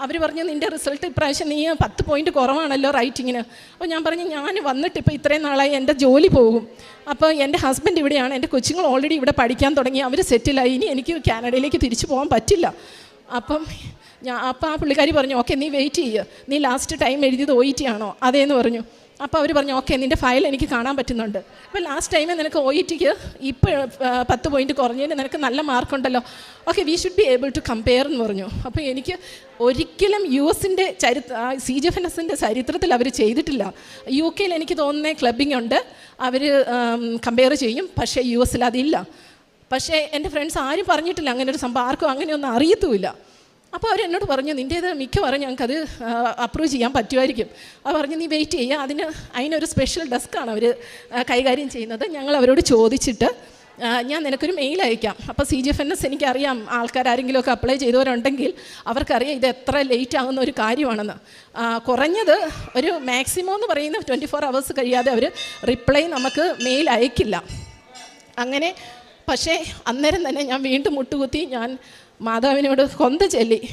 അവർ പറഞ്ഞു നിന്റെ റിസൾട്ട് ഇപ്രാവശ്യം നീ പത്ത് പോയിന്റ് കുറവാണല്ലോ റൈറ്റിങ്ങിന് അപ്പോൾ ഞാൻ പറഞ്ഞു ഞാൻ വന്നിട്ട് ഇപ്പോൾ ഇത്രയും നാളായി എന്റെ ജോലി പോകും. അപ്പോൾ എന്റെ ഹസ്ബൻഡ് ഇവിടെയാണ്. എന്റെ കൊച്ചുങ്ങൾ ഓൾറെഡി ഇവിടെ പഠിക്കാൻ തുടങ്ങി. അവർ സെറ്റിലായി ഇനി എനിക്ക് കാനഡയിലേക്ക് തിരിച്ചു പോകാൻ പറ്റില്ല. അപ്പം ഞാൻ അപ്പോൾ ആ പുള്ളിക്കാരി പറഞ്ഞു ഓക്കെ നീ വെയിറ്റ് ചെയ്യുക നീ ലാസ്റ്റ് ടൈം എഴുതിയത് ഒ ഇ ടി ആണോ? അതേന്ന് പറഞ്ഞു. അപ്പോൾ അവർ പറഞ്ഞു ഓക്കെ നിന്റെ ഫയൽ എനിക്ക് കാണാൻ പറ്റുന്നുണ്ട്. അപ്പോൾ ലാസ്റ്റ് ടൈമിൽ നിനക്ക് ഒ ഇ ടിക്ക് ഇപ്പോൾ പത്ത് പോയിന്റ് കുറഞ്ഞതിന് നിനക്ക് നല്ല മാർക്കുണ്ടല്ലോ okay we should be able to compare എന്ന് പറഞ്ഞു. അപ്പോൾ എനിക്ക് ഒരിക്കലും യു എസിന്റെ ചരിത്ര സി ജി എഫ് എൻ എസിന്റെ ചരിത്രത്തിൽ അവർ ചെയ്തിട്ടില്ല. യു കെയിൽ എനിക്ക് തോന്നുന്ന ക്ലബിംഗ് ഉണ്ട്. അവർ കമ്പയർ ചെയ്യും. പക്ഷേ യു എസിൽ അതില്ല. പക്ഷേ എന്റെ ഫ്രണ്ട്സ് ആരും പറഞ്ഞിട്ടില്ല അങ്ങനെ ഒരു സംഭവം. ആർക്കും അങ്ങനെയൊന്നും അറിയത്തുമില്ല. അപ്പോൾ അവർ എന്നോട് പറഞ്ഞു നിന്റേത് മിക്കവാറും ഞങ്ങൾക്കത് അപ്രൂവ് ചെയ്യാൻ പറ്റുമായിരിക്കും. അവർ പറഞ്ഞു നീ വെയിറ്റ് ചെയ്യുക അതിന് അതിനൊരു സ്പെഷ്യൽ ഡെസ്ക്കാണ് അവർ കൈകാര്യം ചെയ്യുന്നത്. ഞങ്ങൾ അവരോട് ചോദിച്ചിട്ട് ഞാൻ നിനക്കൊരു മെയിൽ അയക്കാം. അപ്പോൾ C G F N S എനിക്കറിയാം ആൾക്കാർ ആരെങ്കിലുമൊക്കെ അപ്ലൈ ചെയ്തവരുണ്ടെങ്കിൽ അവർക്കറിയാം ഇത് എത്ര ലേറ്റ് ആകുന്ന ഒരു കാര്യമാണെന്ന്. കുറഞ്ഞത് ഒരു മാക്സിമം എന്ന് പറയുന്ന ട്വന്റി ഫോർ അവേഴ്സ് കഴിയാതെ അവർ റിപ്ലൈ നമുക്ക് മെയിൽ അയക്കില്ല. അങ്ങനെ പക്ഷേ അന്നേരം തന്നെ ഞാൻ വീണ്ടും മുട്ടുകുത്തി ഞാൻ മാതാവിനോട് കൊന്ത ചൊല്ലി.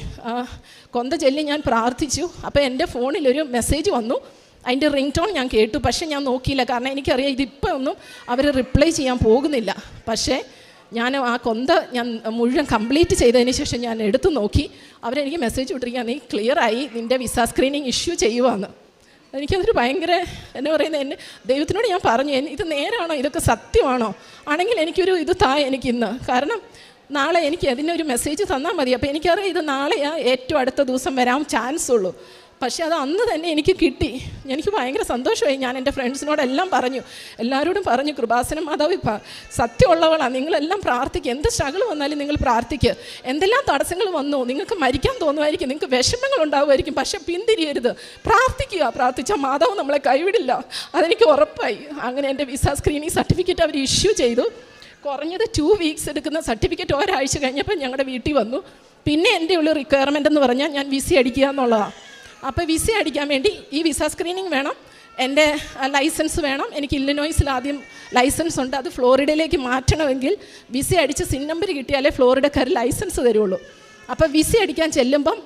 കൊന്ത ചൊല്ലി ഞാൻ പ്രാർത്ഥിച്ചു. അപ്പോൾ എന്റെ ഫോണിലൊരു മെസ്സേജ് വന്നു. അതിന്റെ റിംഗ് ടോൺ ഞാൻ കേട്ടു. പക്ഷേ ഞാൻ നോക്കിയില്ല. കാരണം എനിക്കറിയാം ഇതിപ്പോൾ ഒന്നും അവർ റിപ്ലൈ ചെയ്യാൻ പോകുന്നില്ല. പക്ഷേ ഞാൻ ആ കൊന്ത ഞാൻ മുഴുവൻ കംപ്ലീറ്റ് ചെയ്തതിന് ശേഷം ഞാൻ എടുത്തു നോക്കി. അവരെനിക്ക് മെസ്സേജ് വിട്ടിരിക്കുക നീ ക്ലിയറായി നിന്റെ വിസ സ്ക്രീനിങ് ഇഷ്യൂ ചെയ്യുവാന്ന്. എനിക്കതൊരു ഭയങ്കര എന്നെ പറയുന്നത് എന്നെ ദൈവത്തിനോട് ഞാൻ പറഞ്ഞു ഇത് നേരാണോ? ഇതൊക്കെ സത്യമാണോ? ആണെങ്കിൽ എനിക്കൊരു ഇത് താ എനിക്കിന്ന്. കാരണം നാളെ എനിക്ക് അതിനൊരു മെസ്സേജ് തന്നാൽ മതി. അപ്പോൾ എനിക്കറിയാം ഇത് നാളെയാ ഏറ്റവും അടുത്ത ദിവസം വരാൻ ചാൻസ് ഉള്ളൂ. പക്ഷേ അത് അന്ന് തന്നെ എനിക്ക് കിട്ടി. എനിക്ക് ഭയങ്കര സന്തോഷമായി. ഞാൻ എന്റെ ഫ്രണ്ട്സിനോടെല്ലാം പറഞ്ഞു. എല്ലാവരോടും പറഞ്ഞു കൃപാസനം മാതാവ് സത്യമുള്ളവളാണ് നിങ്ങളെല്ലാം പ്രാർത്ഥിക്കുക എന്ത് സ്ട്രഗിൾ വന്നാലും നിങ്ങൾ പ്രാർത്ഥിക്കുക എന്തെല്ലാം തടസ്സങ്ങൾ വന്നു നിങ്ങൾക്ക് മരിക്കാൻ തോന്നുമായിരിക്കും. നിങ്ങൾക്ക് വിഷമങ്ങൾ ഉണ്ടാവുമായിരിക്കും. പക്ഷെ പിന്തിരിയരുത്. പ്രാർത്ഥിക്കുക. പ്രാർത്ഥിച്ചാൽ മാതാവ് നമ്മളെ കൈവിടില്ല. അതെനിക്ക് ഉറപ്പായി. അങ്ങനെ എന്റെ വിസ സ്ക്രീനിങ് സർട്ടിഫിക്കറ്റ് അവർ ഇഷ്യൂ ചെയ്തു. കുറഞ്ഞത് ടു വീക്സ് എടുക്കുന്ന സർട്ടിഫിക്കറ്റ് ഒരാഴ്ച കഴിഞ്ഞപ്പോൾ ഞങ്ങളുടെ വീട്ടിൽ വന്നു. പിന്നെ എന്റെ ഉള്ള റിക്വയർമെന്റ് എന്ന് പറഞ്ഞാൽ ഞാൻ വിസ അടിക്കുക എന്നുള്ളതാണ് അപ്പോൾ വിസ അടിക്കാൻ വേണ്ടി ഈ വിസ സ്ക്രീനിങ് വേണം. എന്റെ ലൈസൻസ് വേണം. എനിക്ക് ഇല്ലനോയ്സിൽ ആദ്യം ലൈസൻസ് ഉണ്ട്. അത് ഫ്ലോറിഡയിലേക്ക് മാറ്റണമെങ്കിൽ വിസ അടിച്ച് സിൻ നമ്പർ കിട്ടിയാലേ ഫ്ലോറിഡക്കാർ ലൈസൻസ് തരുള്ളൂ. അപ്പോൾ വിസ അടിക്കാൻ ചെല്ലുമ്പം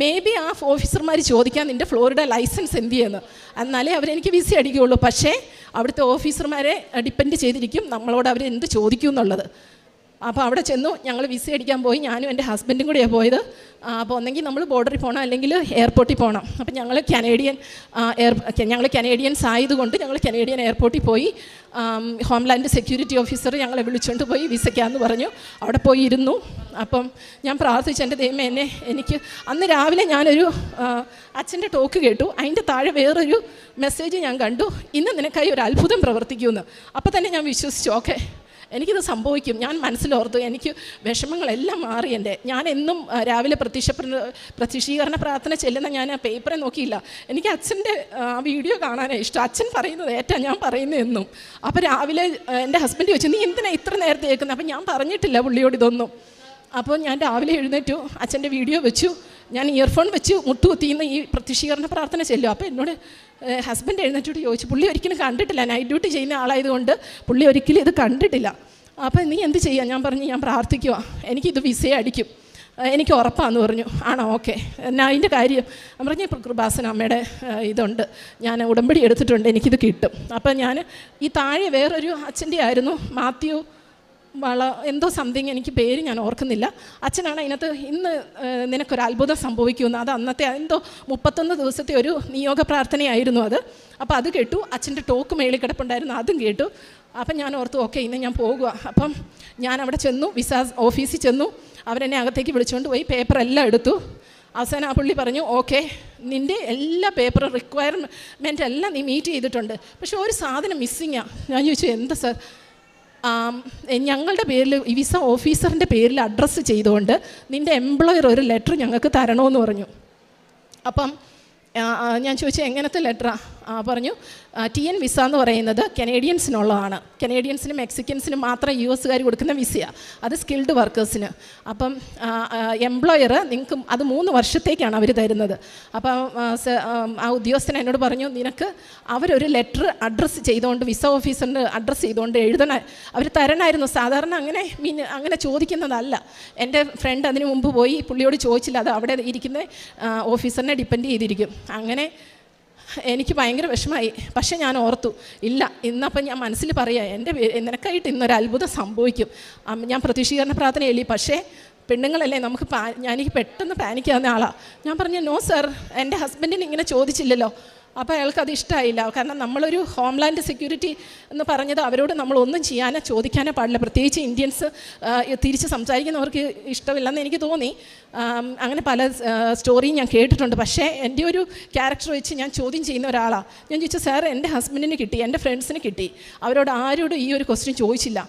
മേ ബി ആ ഓഫീസർമാർ ചോദിക്കാൻ നിന്റെ ഫ്ലോറിഡ ലൈസൻസ് എന്ത് ചെയ്യുന്നു? എന്നാലേ അവരെനിക്ക് വിസ അടിക്കുകയുള്ളൂ. പക്ഷേ അവിടുത്തെ ഓഫീസർമാരെ ഡിപ്പെൻഡ് ചെയ്തിരിക്കും നമ്മളോട് അവർ എന്ത് ചോദിക്കും എന്നുള്ളത് അപ്പോൾ അവിടെ ചെന്നു. ഞങ്ങൾ വിസ അടിക്കാൻ പോയി. ഞാനും എന്റെ ഹസ്ബൻഡും കൂടെയാണ് പോയത്. അപ്പോൾ ഒന്നെങ്കിൽ നമ്മൾ ബോർഡറിൽ പോകണം അല്ലെങ്കിൽ എയർപോർട്ടിൽ പോകണം അപ്പോൾ ഞങ്ങൾ കനേഡിയൻ എയർ ഞങ്ങൾ കനേഡിയൻസ് ആയതുകൊണ്ട് ഞങ്ങൾ കനേഡിയൻ എയർപോർട്ടിൽ പോയി. ഹോംലാൻഡ് സെക്യൂരിറ്റി ഓഫീസർ ഞങ്ങളെ വിളിച്ചുകൊണ്ട് പോയി വിസയ്ക്കാന്ന് പറഞ്ഞു. അവിടെ പോയി ഇരുന്നു. അപ്പം ഞാൻ പ്രാർത്ഥിച്ചു. എന്റെ ദൈവം എന്നെ എനിക്ക് അന്ന് രാവിലെ ഞാനൊരു അച്ഛന്റെ ടോക്ക് കേട്ടു. അതിന്റെ താഴെ വേറൊരു മെസ്സേജ് ഞാൻ കണ്ടു. ഇന്ന് നിനക്കായി ഒരു അത്ഭുതം പ്രവർത്തിക്കുമെന്ന്. അപ്പോൾ തന്നെ ഞാൻ വിശ്വസിച്ചു. ഓക്കെ. എനിക്കിത് സംഭവിക്കും. ഞാൻ മനസ്സിലോർത്തു എനിക്ക് വിഷമങ്ങളെല്ലാം മാറി എന്റെ. ഞാൻ എന്നും രാവിലെ പ്രത്യക്ഷ പ്രത്യക്ഷീകരണ പ്രാർത്ഥന ചെല്ലുന്ന ഞാൻ ആ പേപ്പറെ നോക്കിയില്ല. എനിക്ക് അച്ഛന്റെ ആ, വീഡിയോ കാണാനേ ഇഷ്ടം. അച്ഛൻ പറയുന്നത് ഏറ്റാ ഞാൻ പറയുന്നത് എന്നും. അപ്പോൾ രാവിലെ എന്റെ ഹസ്ബൻഡ് ചോദിച്ചു നീ എന്തിനാണ് ഇത്ര നേരത്തെ കേൾക്കുന്നത് അപ്പം ഞാൻ പറഞ്ഞിട്ടില്ല പുള്ളിയോട് ഇതൊന്നും. അപ്പോൾ ഞാൻ രാവിലെ എഴുന്നേറ്റു അച്ഛന്റെ വീഡിയോ വെച്ചു. ഞാൻ ഇയർഫോൺ വെച്ച് മുട്ടുകുത്തിയുന്ന ഈ പ്രത്യക്ഷീകരണ പ്രാർത്ഥന ചെല്ലും. അപ്പോൾ എന്നോട് ഹസ്ബൻഡ് എഴുന്നേറ്റോട് ചോദിച്ചു. പുള്ളി ഒരിക്കലും കണ്ടിട്ടില്ല. നൈറ്റ് ഡ്യൂട്ടി ചെയ്യുന്ന ആളായതുകൊണ്ട് പുള്ളി ഒരിക്കലും ഇത് കണ്ടിട്ടില്ല. അപ്പോൾ നീ എന്ത് ചെയ്യുക ഞാൻ പറഞ്ഞു ഞാൻ പ്രാർത്ഥിക്കുക എനിക്കിത് വിസയെ അടിക്കും. എനിക്ക് ഉറപ്പാന്ന് പറഞ്ഞു. ആണോ? ഓക്കെ. എന്നാ അതിന്റെ കാര്യം. ഞാൻ പറഞ്ഞു കൃപാസന അമ്മയുടെ ഇതുണ്ട്. ഞാൻ ഉടമ്പടി എടുത്തിട്ടുണ്ട്. എനിക്കിത് കിട്ടും. അപ്പം ഞാൻ ഈ താഴെ വേറൊരു അച്ഛന്റെ ആയിരുന്നു മാത്യു വള എന്തോ സംതിങ് എനിക്ക് പേര് ഞാൻ ഓർക്കുന്നില്ല. അച്ഛനാണ് അതിനകത്ത് ഇന്ന് നിനക്കൊരു അത്ഭുതം സംഭവിക്കുമെന്ന്. അത് അന്നത്തെ എന്തോ മുപ്പത്തൊന്ന് ദിവസത്തെ ഒരു നിയോഗ പ്രാർത്ഥനയായിരുന്നു അത്. അപ്പോൾ അത് കേട്ടു. അച്ഛന്റെ ടോക്ക് മേളിൽ കിടപ്പുണ്ടായിരുന്നു. അതും കേട്ടു. അപ്പം ഞാൻ ഓർത്തു ഓക്കെ ഇന്ന് ഞാൻ പോകുക അപ്പം ഞാൻ അവിടെ ചെന്നു. വിസ ഓഫീസിൽ ചെന്നു. അവരെന്നെ അകത്തേക്ക് വിളിച്ചുകൊണ്ട് പോയി. പേപ്പർ എല്ലാം എടുത്തു. അവസാനം ആ പുള്ളി പറഞ്ഞു ഓക്കെ നിന്റെ എല്ലാ പേപ്പർ റിക്വയർമെന്റ് എല്ലാം നീ മീറ്റ് ചെയ്തിട്ടുണ്ട്. പക്ഷെ ഒരു സാധനം മിസ്സിങ്ങാണ് ഞാൻ ചോദിച്ചു എന്താ സാർ? ഞങ്ങളുടെ പേരിൽ വിസ ഓഫീസറിന്റെ പേരിൽ അഡ്രസ്സ് ചെയ്തുകൊണ്ട് നിന്റെ എംപ്ലോയർ ഒരു ലെറ്റർ ഞങ്ങൾക്ക് തരണമെന്ന് പറഞ്ഞു. അപ്പം ഞാൻ ചോദിച്ചു എങ്ങനത്തെ ലെറ്ററാ? പറഞ്ഞു. ടി എൻ വിസ എന്ന് പറയുന്നത് കനേഡിയൻസിനുള്ളതാണ് കനേഡിയൻസിനും മെക്സിക്കൻസിനും മാത്രം യു എസ്സുകാർ കൊടുക്കുന്ന വിസയാണ് അത് സ്കിൽഡ് വർക്കേഴ്സിന് അപ്പം എംപ്ലോയർ നിങ്ങൾക്ക് അത് മൂന്ന് വർഷത്തേക്കാണ് അവർ തരുന്നത്. അപ്പം ആ, ഉദ്യോഗസ്ഥൻ എന്നോട് പറഞ്ഞു നിനക്ക് അവരൊരു ലെറ്റർ അഡ്രസ്സ് ചെയ്തുകൊണ്ട് വിസ ഓഫീസറിന് അഡ്രസ്സ് ചെയ്തുകൊണ്ട് എഴുതണ അവർ തരണമായിരുന്നു സാധാരണ അങ്ങനെ മീൻ അങ്ങനെ ചോദിക്കുന്നതല്ല. എന്റെ ഫ്രണ്ട് അതിന് മുമ്പ് പോയി പുള്ളിയോട് ചോദിച്ചില്ല അത് അവിടെ ഇരിക്കുന്ന? ഓഫീസറിനെ ഡിപ്പെൻഡ് ചെയ്തിരിക്കും. അങ്ങനെ എനിക്ക് ഭയങ്കര വിഷമായി. പക്ഷേ ഞാൻ ഓർത്തു ഇല്ല ഇന്നപ്പം ഞാൻ മനസ്സിൽ പറയാം എന്റെ നിനക്കായിട്ട് ഇന്നൊരു അത്ഭുതം സംഭവിക്കും. ഞാൻ പ്രതീക്ഷീകരണ പ്രാർത്ഥന എഴുതി. പക്ഷേ പെണ്ണുങ്ങളല്ലേ നമുക്ക് പാ ഞാനെനിക്ക് പെട്ടെന്ന് പാനിക്കാവുന്ന ആളാണ് ഞാൻ പറഞ്ഞു നോ സർ എന്റെ ഹസ്ബൻഡിന് ഇങ്ങനെ ചോദിച്ചില്ലല്ലോ. അപ്പോൾ അയാൾക്ക് അത് ഇഷ്ടമായില്ല കാരണം നമ്മളൊരു ഹോംലാൻഡ് സെക്യൂരിറ്റി എന്ന് പറഞ്ഞത് അവരോട് നമ്മൾ ഒന്നും ചെയ്യാനോ ചോദിക്കാനോ പാടില്ല. പ്രത്യേകിച്ച് ഇന്ത്യൻസ് തിരിച്ച് സംസാരിക്കുന്നവർക്ക് ഇഷ്ടമില്ലെന്ന് എനിക്ക് തോന്നി. അങ്ങനെ പല സ്റ്റോറിയും ഞാൻ കേട്ടിട്ടുണ്ട്. പക്ഷേ എന്റെ ഒരു ക്യാരക്ടർ വെച്ച് ഞാൻ ചോദ്യം ചെയ്യുന്ന ഒരാളാണ് ഞാൻ ചോദിച്ചു സാർ എന്റെ ഹസ്ബൻഡിന് കിട്ടി എന്റെ ഫ്രണ്ട്സിന് കിട്ടി. അവരോട് ആരോടും ഈ ഒരു ക്വസ്റ്റ്യൻ ചോദിച്ചില്ല.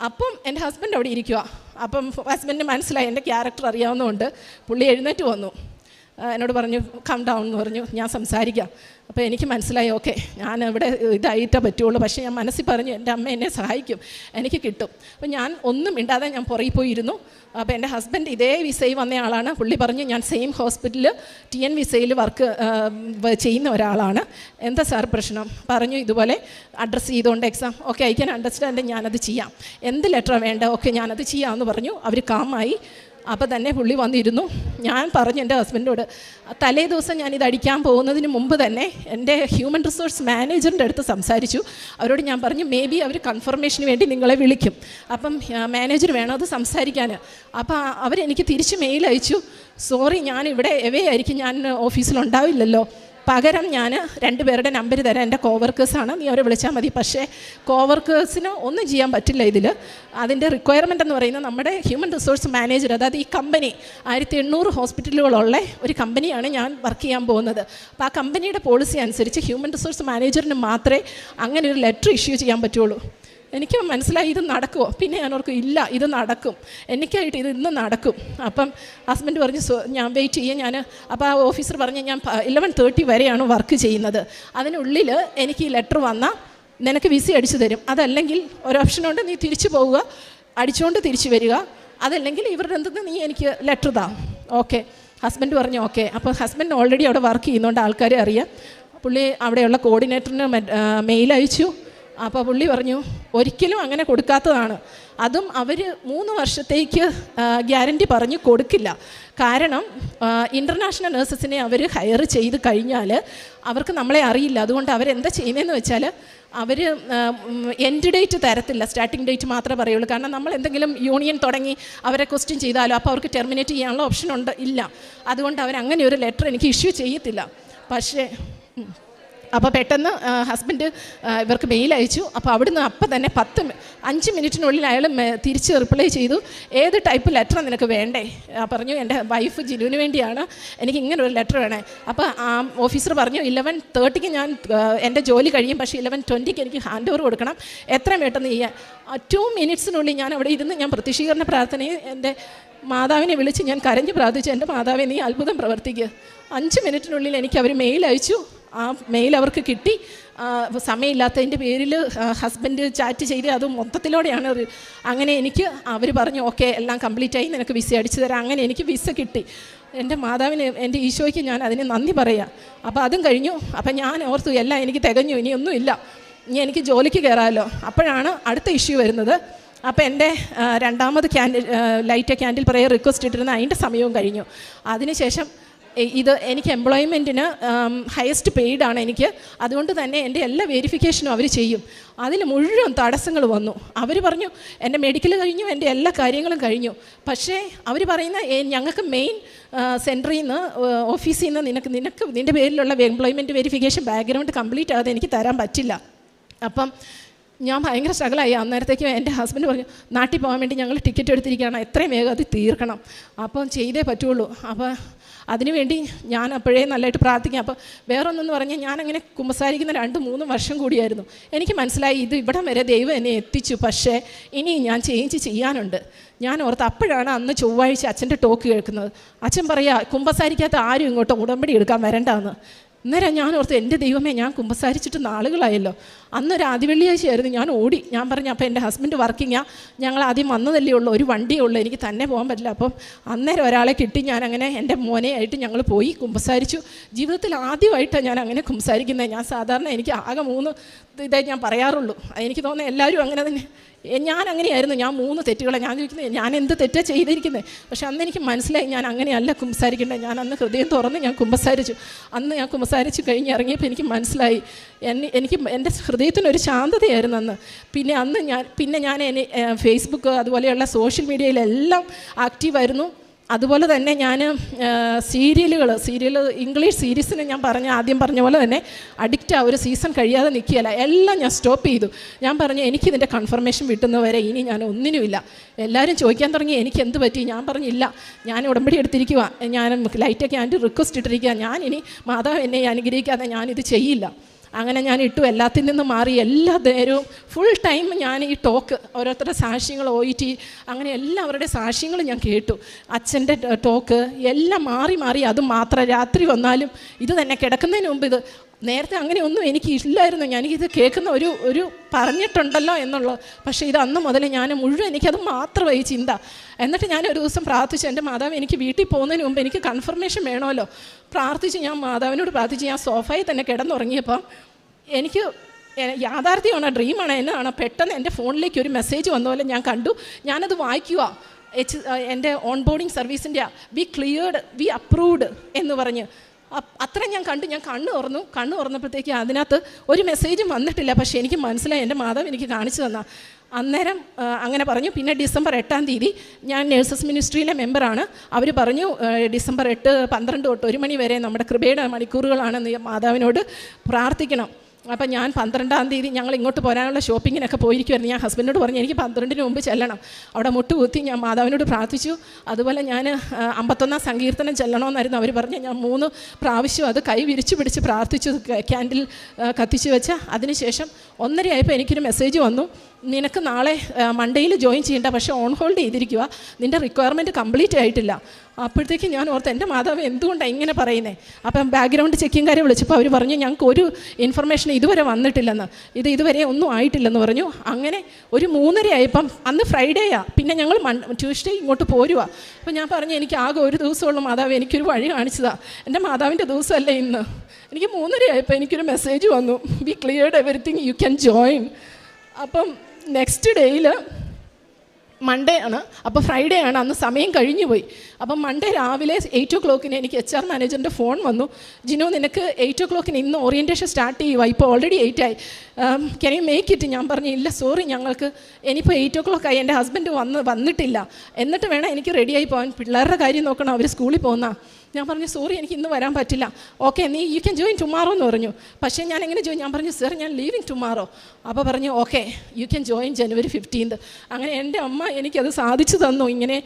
അപ്പം എന്റെ ഹസ്ബൻഡ് അവിടെ ഇരിക്കുക അപ്പം ഹസ്ബൻഡിന് മനസ്സിലായി എന്റെ ക്യാരക്ടർ അറിയാവുന്നതുകൊണ്ട് പുള്ളി എഴുന്നേറ്റ് വന്നു. എന്നോട് പറഞ്ഞു കം ഡൗൺ എന്ന് പറഞ്ഞു. ഞാൻ സംസാരിക്കാം. അപ്പോൾ എനിക്ക് മനസ്സിലായി ഓക്കെ ഞാൻ ഇവിടെ ഇതായിട്ടേ പറ്റുള്ളൂ. പക്ഷേ ഞാൻ മനസ്സിൽ പറഞ്ഞു എന്റെ അമ്മ എന്നെ സഹായിക്കും. എനിക്ക് കിട്ടും. അപ്പോൾ ഞാൻ ഒന്നും ഇണ്ടാതെ ഞാൻ പുറകിൽ പോയിരുന്നു. അപ്പോൾ എന്റെ ഹസ്ബൻഡ് ഇതേ വിസയിൽ വന്ന ആളാണ്. പുള്ളി പറഞ്ഞു ഞാൻ സെയിം ഹോസ്പിറ്റലിൽ ടി എൻ വിസയിൽ വർക്ക് ചെയ്യുന്ന ഒരാളാണ്. എന്താ സാർ പ്രശ്നം? പറഞ്ഞു ഇതുപോലെ അഡ്രസ്സ് ചെയ്തുകൊണ്ട് exam okay I can understand ഞാനത് ചെയ്യാം. എന്ത് ലെറ്ററാണ് വേണ്ട? ഓക്കെ ഞാനത് ചെയ്യാമെന്ന് പറഞ്ഞു. അവർ കാമായി അപ്പോൾ തന്നെ പുള്ളി വന്നിരുന്നു. ഞാൻ പറഞ്ഞു എന്റെ ഹസ്ബൻഡോട് തലേ ദിവസം ഞാൻ ഇത് അടിക്കാൻ പോകുന്നതിന് മുമ്പ് തന്നെ എന്റെ ഹ്യൂമൻ റിസോഴ്സ് മാനേജറിന്റെ അടുത്ത് സംസാരിച്ചു. അവരോട് ഞാൻ പറഞ്ഞു മേ ബി അവർ കൺഫർമേഷന് വേണ്ടി നിങ്ങളെ വിളിക്കും. അപ്പം മാനേജർ വേണം അത് സംസാരിക്കാൻ. അപ്പോൾ അവരെനിക്ക് തിരിച്ച് മെയിൽ അയച്ചു. സോറി ഞാൻ ഇവിടെ എവേ ആയിരിക്കും. ഞാൻ ഓഫീസിലുണ്ടാവില്ലല്ലോ പകരം ഞാൻ രണ്ടുപേരുടെ നമ്പർ തരാം. എന്റെ കോവർക്കേഴ്സാണ് നീ അവരെ വിളിച്ചാൽ മതി. പക്ഷേ കോവർക്കേഴ്സിന് ഒന്നും ചെയ്യാൻ പറ്റില്ല ഇതിൽ അതിന്റെ റിക്വയർമെന്റ് എന്ന് പറയുന്നത് നമ്മുടെ ഹ്യൂമൻ റിസോഴ്സ് മാനേജർ അതായത് ഈ കമ്പനി ആയിരത്തി എണ്ണൂറ് ഹോസ്പിറ്റലുകളുള്ള ഒരു കമ്പനിയാണ് ഞാൻ വർക്ക് ചെയ്യാൻ പോകുന്നത്. അപ്പോൾ ആ കമ്പനിയുടെ പോളിസി അനുസരിച്ച് ഹ്യൂമൻ റിസോഴ്സ് മാനേജറിന് മാത്രമേ അങ്ങനെ ഒരു ലെറ്റർ ഇഷ്യൂ ചെയ്യാൻ പറ്റുള്ളൂ. എനിക്ക് മനസ്സിലായി ഇത് നടക്കുമോ പിന്നെ ഞാൻ ഓർക്കും ഇല്ല ഇത് നടക്കും. എനിക്കായിട്ട് ഇത് ഇന്ന് നടക്കും. അപ്പം ഹസ്ബൻഡ് പറഞ്ഞു ഞാൻ വെയിറ്റ് ചെയ്യാം. ഞാൻ അപ്പോൾ ആ ഓഫീസർ പറഞ്ഞ് ഞാൻ ഇലവൻ തേർട്ടി വരെയാണ് വർക്ക് ചെയ്യുന്നത്. അതിനുള്ളിൽ എനിക്ക് ഈ ലെറ്റർ വന്നാൽ നിനക്ക് വിസ അടിച്ചു തരും. അതല്ലെങ്കിൽ ഒരു ഓപ്ഷനുണ്ട് നീ തിരിച്ചു പോവുക. അടിച്ചുകൊണ്ട് തിരിച്ചു വരിക. അതല്ലെങ്കിൽ ഇവരുടെ എന്തെന്ന് നീ എനിക്ക് ലെറ്റർ താ. ഓക്കെ ഹസ്ബൻഡ് പറഞ്ഞു ഓക്കെ അപ്പോൾ ഹസ്ബൻഡ് ഓൾറെഡി അവിടെ വർക്ക് ചെയ്യുന്നതുകൊണ്ട് ആൾക്കാരെ അറിയാം. പുള്ളി അവിടെയുള്ള കോർഡിനേറ്ററിന് മെയിൽ അയച്ചു. അപ്പോൾ പുള്ളി പറഞ്ഞു ഒരിക്കലും അങ്ങനെ കൊടുക്കാത്തതാണ്. അതും അവർ മൂന്ന് വർഷത്തേക്ക് ഗ്യാരണ്ടി പറഞ്ഞ് കൊടുക്കില്ല. കാരണം ഇന്റർനാഷണൽ നേഴ്സസിനെ അവർ ഹയർ ചെയ്ത് കഴിഞ്ഞാൽ അവർക്ക് നമ്മളെ അറിയില്ല. അതുകൊണ്ട് അവരെന്താ ചെയ്യുന്നതെന്ന് വെച്ചാൽ അവർ എൻഡ് ഡേറ്റ് തരത്തില്ല. സ്റ്റാർട്ടിംഗ് ഡേറ്റ് മാത്രമേ പറയുള്ളൂ. കാരണം നമ്മൾ എന്തെങ്കിലും യൂണിയൻ തുടങ്ങി അവരെ ക്വസ്റ്റ്യൻ ചെയ്താലോ അപ്പോൾ അവർക്ക് ടെർമിനേറ്റ് ചെയ്യാനുള്ള ഓപ്ഷൻ ഉണ്ട് ഇല്ല. അതുകൊണ്ട് അവർ അങ്ങനെ ഒരു ലെറ്റർ എനിക്ക് ഇഷ്യൂ ചെയ്യത്തില്ല. പക്ഷേ. അപ്പോൾ പെട്ടെന്ന് ഹസ്ബൻഡ് ഇവർക്ക് മെയിൽ അയച്ചു. അപ്പോൾ അവിടുന്ന് അപ്പം തന്നെ പത്ത് അഞ്ച് മിനിറ്റിനുള്ളിൽ അയാൾ തിരിച്ച് റിപ്ലൈ ചെയ്തു. ഏത് ടൈപ്പ് ലെറ്റർ നിനക്ക് വേണ്ടേ? പറഞ്ഞു എന്റെ വൈഫ് ജിനുവിന് വേണ്ടിയാണ്. എനിക്ക് ഇങ്ങനെ ഒരു ലെറ്റർ വേണേ. അപ്പോൾ ആ ഓഫീസർ പറഞ്ഞു ഇലവൻ തേർട്ടിക്ക് ഞാൻ എന്റെ ജോലി കഴിയും. പക്ഷേ ഇലവൻ ട്വന്റിക്ക് എനിക്ക് ഹാൻഡ് ഓവർ കൊടുക്കണം. എത്രയും പെട്ടെന്ന് ചെയ്യാൻ ടു മിനിറ്റ്സിനുള്ളിൽ ഞാൻ അവിടെ ഇരുന്ന് ഞാൻ പ്രതിഷീകരണ പ്രാർത്ഥനയും എന്റെ മാതാവിനെ വിളിച്ച് ഞാൻ കരഞ്ഞ് പ്രാർത്ഥിച്ചു. എന്റെ മാതാവിനെ നീ അത്ഭുതം പ്രവർത്തിക്കുക അഞ്ച് മിനിറ്റിനുള്ളിൽ എനിക്ക് അവർ മെയിൽ അയച്ചു. ആ മെയിൽ അവർക്ക് കിട്ടി. സമയമില്ലാത്തതിന്റെ പേരിൽ ഹസ്ബൻഡ് ചാറ്റ് ചെയ്ത് അത് മൊത്തത്തിലൂടെയാണ് അങ്ങനെ എനിക്ക് അവർ പറഞ്ഞു ഓക്കെ എല്ലാം കംപ്ലീറ്റ് ആയി നിനക്ക് വിസ അടിച്ചു തരാം. അങ്ങനെ എനിക്ക് വിസ കിട്ടി. എന്റെ മാതാവിന് എന്റെ ഈശോയ്ക്ക് ഞാൻ അതിന് നന്ദി പറയാം. അപ്പോൾ അതും കഴിഞ്ഞു. അപ്പം ഞാൻ ഓർത്തു എല്ലാം എനിക്ക് തികഞ്ഞു ഇനിയൊന്നുമില്ല ഇനി എനിക്ക് ജോലിക്ക് കയറാമല്ലോ അപ്പോഴാണ് അടുത്ത ഇഷ്യൂ വരുന്നത്. അപ്പോൾ എന്റെ രണ്ടാമത് candle light candle prayer request ഇട്ടിരുന്ന അതിന്റെ സമയവും കഴിഞ്ഞു. അതിനുശേഷം ഇത് എനിക്ക് എംപ്ലോയ്മെന്റിന് ഹയസ്റ്റ് പെയ്ഡാണ് എനിക്ക്. അതുകൊണ്ട് തന്നെ എന്റെ എല്ലാ വെരിഫിക്കേഷനും അവർ ചെയ്യും. അതിൽ മുഴുവൻ തടസ്സങ്ങൾ വന്നു. അവർ പറഞ്ഞു എന്റെ മെഡിക്കൽ കഴിഞ്ഞു എന്റെ എല്ലാ കാര്യങ്ങളും കഴിഞ്ഞു. പക്ഷേ അവർ പറയുന്ന ഞങ്ങൾക്ക് മെയിൻ സെന്ററിൽ നിന്ന് ഓഫീസിൽ നിന്ന് നിനക്ക് നിനക്ക് നിന്റെ പേരിലുള്ള എംപ്ലോയ്മെന്റ് വെരിഫിക്കേഷൻ ബാക്ക്ഗ്രൗണ്ട് കംപ്ലീറ്റ് ആകാതെ എനിക്ക് തരാൻ പറ്റില്ല. അപ്പം ഞാൻ ഭയങ്കര സ്ട്രഗിളായി അന്നേരത്തേക്ക് എന്റെ ഹസ്ബൻഡ് പറഞ്ഞു നാട്ടിൽ പോകാൻ വേണ്ടി ഞങ്ങൾ ടിക്കറ്റ് എടുത്തിരിക്കുകയാണ്. എത്രയും വേഗം അത് തീർക്കണം. അപ്പം ചെയ്തേ പറ്റുള്ളൂ. അപ്പോൾ അതിനുവേണ്ടി ഞാൻ അപ്പോഴേ നല്ലതായിട്ട് പ്രാർത്ഥിക്കാം. അപ്പോൾ വേറൊന്നെന്ന് പറഞ്ഞാൽ ഞാനങ്ങനെ കുമ്പസാരിക്കുന്ന രണ്ട് മൂന്ന് വർഷം കൂടിയായിരുന്നു. എനിക്ക് മനസ്സിലായി ഇത് ഇവിടം വരെ ദൈവം എന്നെ എത്തിച്ചു. പക്ഷേ ഇനി ഞാൻ ചേഞ്ച് ചെയ്യാനുണ്ട്. ഞാൻ ഓർത്ത് അപ്പോഴാണ് അന്ന് ചൊവ്വാഴ്ച അച്ഛന്റെ ടോക്ക് കേൾക്കുന്നത്. അച്ഛൻ പറയാ കുമ്പസാരിക്കാത്ത ആരും ഇങ്ങോട്ട് ഉടമ്പടി എടുക്കാൻ വരണ്ടാന്ന്. അന്നേരം ഞാൻ ഓർത്ത് എന്റെ ദൈവമേ ഞാൻ കുമ്പസാരിച്ചിട്ട് നാളുകളായല്ലോ. അന്നൊരു ആദ്യ വെള്ളിയാഴ്ചയായിരുന്നു ഞാൻ ഓടി. ഞാൻ പറഞ്ഞു അപ്പോൾ എന്റെ ഹസ്ബൻഡ് വർക്കിങ്ങാണ് ഞങ്ങൾ ആദ്യം വന്നതല്ലേ ഉള്ളൂ. ഒരു വണ്ടിയേ ഉള്ളൂ. എനിക്ക് തന്നെ പോകാൻ പറ്റില്ല. അപ്പം അന്നേരം ഒരാളെ കിട്ടി. ഞാൻ അങ്ങനെ എന്റെ മോനെയായിട്ട് ഞങ്ങൾ പോയി കുമ്പസാരിച്ചു. ജീവിതത്തിൽ ആദ്യമായിട്ടാണ് ഞാൻ അങ്ങനെ കുമ്പസാരിക്കുന്നത്. ഞാൻ സാധാരണ എനിക്ക് ആകെ മൂന്ന് ഇതേ ഞാൻ പറയാറുള്ളൂ. എനിക്ക് തോന്നുന്നത് എല്ലാവരും അങ്ങനെ തന്നെ. ഞാൻ അങ്ങനെയായിരുന്നു. ഞാൻ മൂന്ന് തെറ്റുകളെ. ഞാൻ ചോദിക്കുന്നത് ഞാൻ എന്ത് തെറ്റാ ചെയ്തിരിക്കുന്നത് പക്ഷെ അന്ന് എനിക്ക് മനസ്സിലായി ഞാൻ അങ്ങനെയല്ല കുമ്പസാരിക്കേണ്ടത് ഞാൻ അന്ന് ഹൃദയം തുറന്ന് ഞാൻ കുമ്പസാരിച്ചു. അന്ന് ഞാൻ കുമ്പസാരിച്ച് കഴിഞ്ഞ് ഇറങ്ങിയപ്പോൾ എനിക്ക് മനസ്സിലായി. എന്നെ എനിക്ക് എന്റെ ഹൃദയത്തിനൊരു ശാന്തതയായിരുന്നു അന്ന്. പിന്നെ അന്ന് ഞാൻ പിന്നെ ഞാൻ എന്നെ ഫേസ്ബുക്ക് അതുപോലെയുള്ള സോഷ്യൽ മീഡിയയിലെല്ലാം ആക്റ്റീവായിരുന്നു അതുപോലെ തന്നെ ഞാൻ സീരിയലുകൾ സീരിയൽ ഇംഗ്ലീഷ് സീരീസിന് ഞാൻ പറഞ്ഞ ആദ്യം പറഞ്ഞ പോലെ തന്നെ അഡിക്റ്റ് ആ ഒരു സീസൺ കഴിയാതെ നിൽക്കുകയല്ല. എല്ലാം ഞാൻ സ്റ്റോപ്പ് ചെയ്തു. ഞാൻ പറഞ്ഞു എനിക്കിതിന്റെ കൺഫർമേഷൻ കിട്ടുന്നവരെ ഇനി ഞാൻ ഒന്നിനുമില്ല. എല്ലാവരും ചോദിക്കാൻ തുടങ്ങി എനിക്ക് എന്ത് പറ്റി? ഞാൻ പറഞ്ഞില്ല ഞാൻ ഉടമ്പടി എടുത്തിരിക്കുക ഞാൻ ലൈറ്റൊക്കെ ആന്റി റിക്വസ്റ്റ് ഇട്ടിരിക്കുക ഞാൻ ഇനി മാതാവ് എന്നെ അനുഗ്രഹിക്കാതെ ഞാനിത് ചെയ്യില്ല. അങ്ങനെ ഞാൻ ഇട്ടു. എല്ലാത്തിൽ നിന്ന് മാറി എല്ലാ നേരവും ഫുൾ ടൈം ഞാൻ ഈ ടോക്ക് ഓരോരുത്തരുടെ സാക്ഷ്യങ്ങൾ ഒ ഇ ടി അങ്ങനെ എല്ലാവരുടെ സാക്ഷ്യങ്ങളും ഞാൻ കേട്ടു. അച്ഛന്റെ ടോക്ക് എല്ലാം മാറി മാറി. അത് മാത്രം രാത്രി വന്നാലും ഇത് തന്നെ കിടക്കുന്നതിന് മുമ്പ് ഇത് നേരത്തെ അങ്ങനെ ഒന്നും എനിക്ക് ഇല്ലായിരുന്നു. ഞാൻ ഇത് കേൾക്കുന്ന ഒരു ഒരു പറഞ്ഞിട്ടുണ്ടല്ലോ എന്നുള്ളത് പക്ഷേ ഇത് അന്ന് മുതൽ ഞാൻ മുഴുവൻ എനിക്കത് മാത്രമായി ചിന്ത. എന്നിട്ട് ഞാൻ ഒരു ദിവസം പ്രാർത്ഥിച്ചു. എന്റെ മാതാവ് എനിക്ക് വീട്ടിൽ പോകുന്നതിന് മുമ്പ് എനിക്ക് കൺഫർമേഷൻ വേണമല്ലോ. പ്രാർത്ഥിച്ച് ഞാൻ മാതാവിനോട് പ്രാർത്ഥിച്ച് ഞാൻ സോഫയിൽ തന്നെ കിടന്നുറങ്ങിയപ്പം എനിക്ക് യാഥാർത്ഥ്യമാണ് ഡ്രീമാണോ എന്നാണോ. പെട്ടെന്ന് എന്റെ ഫോണിലേക്ക് ഒരു മെസ്സേജ് വന്ന പോലെ ഞാൻ കണ്ടു. ഞാനത് വായിക്കുക. എച്ച് എന്റെ ഓൺ ബോർഡിങ് സർവീസിന്റെ വി ക്ലിയർഡ് വി അപ്രൂവ്ഡ് എന്ന് പറഞ്ഞ്. അത്ര ഞാൻ കണ്ടു. ഞാൻ കണ്ണു തുറന്നു. കണ്ണു തുറന്നപ്പോഴത്തേക്ക് അതിനകത്ത് ഒരു മെസ്സേജും വന്നിട്ടില്ല. പക്ഷേ എനിക്ക് മനസ്സിലായി. എന്റെ മാതാവ് എനിക്ക് കാണിച്ചു തന്ന. അന്നേരം അങ്ങനെ പറഞ്ഞു. പിന്നെ ഡിസംബർ എട്ടാം തീയതി ഞാൻ നേഴ്സസ് മിനിസ്ട്രിയിലെ മെമ്പറാണ് അവർ പറഞ്ഞു ഡിസംബർ എട്ട് പന്ത്രണ്ട് തൊട്ട് ഒരു മണി വരെ നമ്മുടെ കൃപയുടെ മണിക്കൂറുകളാണെന്ന് മാതാവിനോട് പ്രാർത്ഥിക്കണം. അപ്പം ഞാൻ പന്ത്രണ്ടാം തീയതി ഞങ്ങൾ ഇങ്ങോട്ട് പോരാനുള്ള ഷോപ്പിങ്ങിനൊക്കെ പോയിരിക്കുമായിരുന്നു ഞാൻ ഹസ്ബൻഡിനോട് പറഞ്ഞു എനിക്ക് പന്ത്രണ്ടിന് മുമ്പ് ചെല്ലണം. അവിടെ മുട്ടുകുത്തി ഞാൻ മാതാവിനോട് പ്രാർത്ഥിച്ചു. അതുപോലെ ഞാൻ അമ്പത്തൊന്നാം സങ്കീർത്തനം ചെല്ലണമെന്നായിരുന്നു അവർ പറഞ്ഞു. ഞാൻ മൂന്ന് പ്രാവശ്യം അത് കൈ വിരിച്ചു പിടിച്ച് പ്രാർത്ഥിച്ചു ക്യാൻഡിൽ കത്തിച്ചു വെച്ച. അതിനുശേഷം ഒന്നരയായപ്പോൾ എനിക്കൊരു മെസ്സേജ് വന്നു. നിനക്ക് നാളെ മൺഡേയിൽ ജോയിൻ ചെയ്യേണ്ട പക്ഷേ ഓൺ ഹോൾഡ് ചെയ്തിരിക്കുക നിന്റെ റിക്വയർമെന്റ് കംപ്ലീറ്റ് ആയിട്ടില്ല. അപ്പോഴത്തേക്ക് ഞാൻ ഓർത്ത് എന്റെ മാതാവ് എന്തുകൊണ്ടാണ് ഇങ്ങനെ പറയുന്നത് അപ്പം ബാക്ക്ഗ്രൗണ്ട് ചെക്കിങ് കാര്യം വിളിച്ചപ്പോൾ അവർ പറഞ്ഞു ഞങ്ങൾക്ക് ഒരു ഇൻഫർമേഷൻ ഇതുവരെ വന്നിട്ടില്ലെന്ന്. ഇത് ഇതുവരെ ഒന്നും ആയിട്ടില്ലെന്ന് പറഞ്ഞു. അങ്ങനെ ഒരു മൂന്നര ആയപ്പം അന്ന് ഫ്രൈഡേയാ പിന്നെ ഞങ്ങൾ മൺ ട്യൂസ്ഡേ ഇങ്ങോട്ട് പോരുക അപ്പോൾ ഞാൻ പറഞ്ഞു എനിക്ക് ആകെ ഒരു ദിവസമുള്ള മാതാവ് എനിക്കൊരു വഴി കാണിച്ചതാണ് എന്റെ മാതാവിന്റെ ദിവസമല്ലേ ഇന്ന്. എനിക്ക് മൂന്നര ആയപ്പോൾ എനിക്കൊരു മെസ്സേജ് വന്നു. We cleared everything you can join അപ്പം നെക്സ്റ്റ് ഡേയിൽ മൺഡേ ആണ്. അപ്പോൾ ഫ്രൈഡേ ആണ്. അന്ന് സമയം കഴിഞ്ഞു പോയി. അപ്പം മൺഡേ രാവിലെ എയ്റ്റ് ഒ ക്ലോക്കിന് എനിക്ക് എച്ച് ആർ മാനേജറിന്റെ ഫോൺ വന്നു. ജിനു നിനക്ക് എയ്റ്റ് ഒ ക്ലോക്കിന് ഇന്ന് ഓറിയന്റേഷൻ സ്റ്റാർട്ട് ചെയ്യുക ഇപ്പോൾ ഓൾറെഡി എയ്റ്റ് ആയി. കെനി മേക്ക് ഇറ്റ് ഞാൻ പറഞ്ഞു ഇല്ല സോറി ഞങ്ങൾക്ക്. ഇനിയിപ്പോൾ എയ്റ്റ് ഒ ക്ലോക്ക് ആയി. എന്റെ ഹസ്ബൻഡ് വന്ന് വന്നിട്ടില്ല. എന്നിട്ട് വേണം എനിക്ക് റെഡിയായി പോകാൻ. പിള്ളേരുടെ കാര്യം നോക്കണം. അവർ സ്കൂളിൽ പോകുന്ന. ഞാൻ പറഞ്ഞു സോറി എനിക്ക് ഇന്ന് വരാൻ പറ്റില്ല. ഓക്കെ നീ യു ക്യാൻ ജോയിൻ ടുമാറോ എന്ന് പറഞ്ഞു. പക്ഷേ ഞാൻ എങ്ങനെ ജോയിൻ ഞാൻ പറഞ്ഞു സർ ഞാൻ ലീവിങ് ടുമാറോ അപ്പോൾ പറഞ്ഞു okay you can join January fifteenth അങ്ങനെ എന്റെ അമ്മ എനിക്കത് സാധിച്ചു തന്നു. ഇങ്ങനെ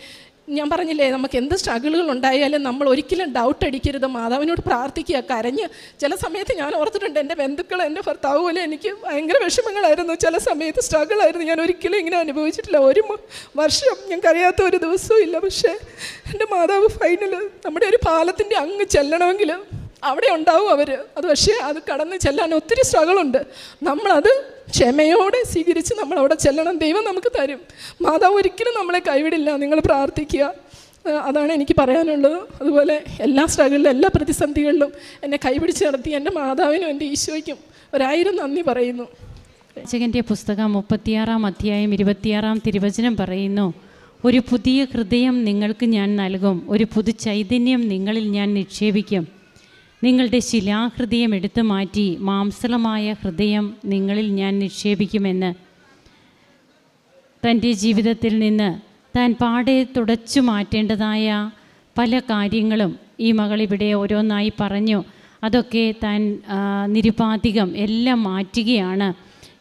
ഞാൻ പറഞ്ഞില്ലേ നമുക്ക് എന്ത് സ്ട്രഗിളുകൾ ഉണ്ടായാലും നമ്മൾ ഒരിക്കലും ഡൗട്ട് അടിക്കരുത്. മാതാവിനോട് പ്രാർത്ഥിക്കുക. കരഞ്ഞ് ചില സമയത്ത് ഞാൻ ഓർത്തിട്ടുണ്ട് എന്റെ ബന്ധുക്കൾ എന്റെ ഭർത്താവ് പോലെ എനിക്ക് ഭയങ്കര വിഷമങ്ങളായിരുന്നു. ചില സമയത്ത് സ്ട്രഗിളായിരുന്നു ഞാൻ ഒരിക്കലും ഇങ്ങനെ അനുഭവിച്ചിട്ടില്ല. ഒരു വർഷം ഞാൻ കരയാത്ത ഒരു ദിവസവും ഇല്ല. പക്ഷേ എന്റെ മാതാവ് ഫൈനൽ നമ്മുടെ ഒരു പാലത്തിന്റെ അങ്ങ് ചെല്ലണമെങ്കിൽ അവിടെ ഉണ്ടാവും അവർ അത് പക്ഷേ അത് കടന്ന് ചെല്ലാൻ ഒത്തിരി സ്ട്രഗിളുണ്ട്. നമ്മളത് ക്ഷമയോടെ സ്വീകരിച്ച് നമ്മൾ അവിടെ ചെല്ലണം ദൈവം നമുക്ക് തരും. മാതാവ് ഒരിക്കലും നമ്മളെ കൈവിടില്ല. നിങ്ങൾ പ്രാർത്ഥിക്കുക. അതാണ് എനിക്ക് പറയാനുള്ളത്. അതുപോലെ എല്ലാ സ്ട്രഗിളിലും എല്ലാ പ്രതിസന്ധികളിലും എന്നെ കൈപിടിച്ച് നടത്തി എന്റെ മാതാവിനും എന്റെ ഈശോയ്ക്കും ഒരായിരം നന്ദി പറയുന്നു. രചകന്റെ പുസ്തകം മുപ്പത്തിയാറാം അധ്യായം ഇരുപത്തിയാറാം തിരുവചനം പറയുന്നു ഒരു പുതിയ ഹൃദയം നിങ്ങൾക്ക് ഞാൻ നൽകും. ഒരു പുതു ചൈതന്യം നിങ്ങളിൽ ഞാൻ നിക്ഷേപിക്കും. നിങ്ങളുടെ ശിലാഹൃദയം എടുത്തു മാറ്റി മാംസളമായ ഹൃദയം നിങ്ങളിൽ ഞാൻ നിക്ഷേപിക്കുമെന്ന് തന്റെ ജീവിതത്തിൽ നിന്ന് താൻ പാടെ തുടച്ചു മാറ്റേണ്ടതായ പല കാര്യങ്ങളും ഈ മകൾ ഇവിടെ ഓരോന്നായി പറഞ്ഞു. അതൊക്കെ താൻ നിരുപാധികം എല്ലാം മാറ്റുകയാണ്.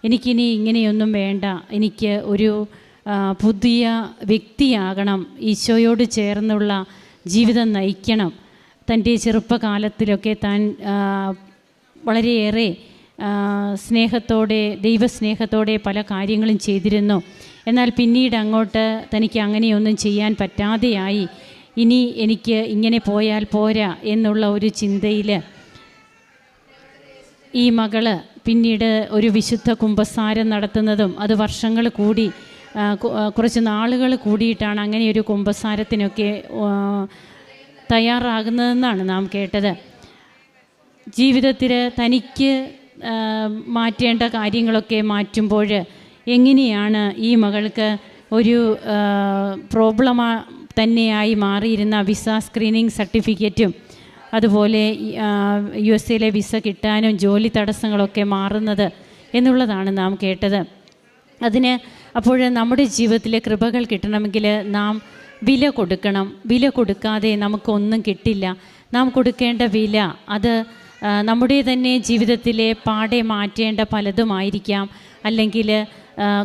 എനിക്കിനി ഇങ്ങനെയൊന്നും വേണ്ട. എനിക്ക് ഒരു പുതിയ വ്യക്തിയാകണം. ഈശോയോട് ചേർന്നുള്ള ജീവിതം നയിക്കണം. തന്റെ ചെറുപ്പകാലത്തിലൊക്കെ താൻ വളരെയേറെ സ്നേഹത്തോടെ ദൈവസ്നേഹത്തോടെ പല കാര്യങ്ങളും ചെയ്തിരുന്നു. എന്നാൽ പിന്നീട് അങ്ങോട്ട് തനിക്ക് അങ്ങനെയൊന്നും ചെയ്യാൻ പറ്റാതെയായി. ഇനി എനിക്ക് ഇങ്ങനെ പോയാൽ പോരാ എന്നുള്ള ഒരു ചിന്തയിൽ ഈ മകൾ പിന്നീട് ഒരു വിശുദ്ധ കുംഭസാരം നടത്തുന്നതും അത് വർഷങ്ങൾ കൂടി കുറച്ച് നാളുകൾ കൂടിയിട്ടാണ് അങ്ങനെ ഒരു കുംഭസാരത്തിനൊക്കെ തയ്യാറാകുന്നതെന്നാണ് നാം കേട്ടത്. ജീവിതത്തിൽ തനിക്ക് മാറ്റേണ്ട കാര്യങ്ങളൊക്കെ മാറ്റുമ്പോൾ എങ്ങനെയാണ് ഈ മകൾക്ക് ഒരു പ്രോബ്ലം തന്നെയായി മാറിയിരുന്ന വിസ സ്ക്രീനിങ് സർട്ടിഫിക്കറ്റും അതുപോലെ യു എസ് എയിലെ വിസ കിട്ടാനും ജോലി തടസ്സങ്ങളൊക്കെ മാറുന്നത് എന്നുള്ളതാണ് നാം കേട്ടത്. അതിന് അപ്പോൾ നമ്മുടെ ജീവിതത്തിലെ കൃപകൾ കിട്ടണമെങ്കിൽ നാം വില കൊടുക്കണം. വില കൊടുക്കാതെ നമുക്കൊന്നും കിട്ടില്ല. നാം കൊടുക്കേണ്ട വില അത് നമ്മുടെ തന്നെ ജീവിതത്തിലെ പാടെ മാറ്റേണ്ട പലതുമായിരിക്കാം. അല്ലെങ്കിൽ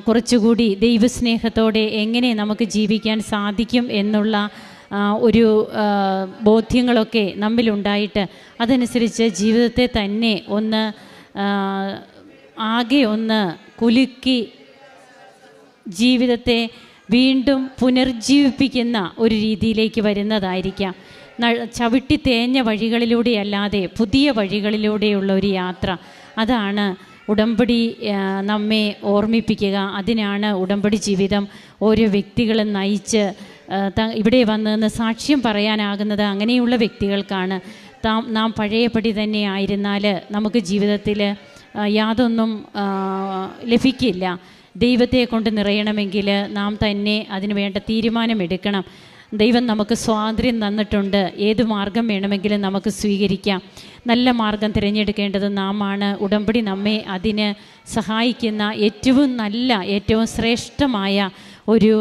കുറച്ചുകൂടി ദൈവസ്നേഹത്തോടെ എങ്ങനെ നമുക്ക് ജീവിക്കാൻ സാധിക്കും എന്നുള്ള ഒരു ബോധ്യങ്ങളൊക്കെ നമ്മിലുണ്ടായിട്ട് അതനുസരിച്ച് ജീവിതത്തെ തന്നെ ഒന്ന് ആകെ ഒന്ന് കുലുക്കി ജീവിതത്തെ വീണ്ടും പുനർജീവിപ്പിക്കുന്ന ഒരു രീതിയിലേക്ക് വരുന്നതായിരിക്കാം. ചവിട്ടി തേഞ്ഞ വഴികളിലൂടെ അല്ലാതെ പുതിയ വഴികളിലൂടെയുള്ള ഒരു യാത്ര. അതാണ് ഉടമ്പടി നമ്മെ ഓർമ്മിപ്പിക്കുക. അതിനാണ് ഉടമ്പടി ജീവിതം ഓരോ വ്യക്തികളെ നയിച്ച് ഇവിടെ വന്നതെന്ന് സാക്ഷ്യം പറയാനാകുന്നത് അങ്ങനെയുള്ള വ്യക്തികൾക്കാണ്. താം നാം പഴയപടി തന്നെ ആയിരുന്നാൽ നമുക്ക് ജീവിതത്തിൽ യാതൊന്നും ലഭിക്കില്ല. ദൈവത്തെ കൊണ്ട് നിറയണമെങ്കിൽ നാം തന്നെ അതിന് വേണ്ട തീരുമാനമെടുക്കണം. ദൈവം നമുക്ക് സ്വാതന്ത്ര്യം തന്നിട്ടുണ്ട്. ഏത് മാർഗം വേണമെങ്കിലും നമുക്ക് സ്വീകരിക്കാം. നല്ല മാർഗം തിരഞ്ഞെടുക്കേണ്ടത് നാമാണ്. ഉടമ്പടി നമ്മെ അതിന് സഹായിക്കുന്ന ഏറ്റവും നല്ല ഏറ്റവും ശ്രേഷ്ഠമായ ഒരു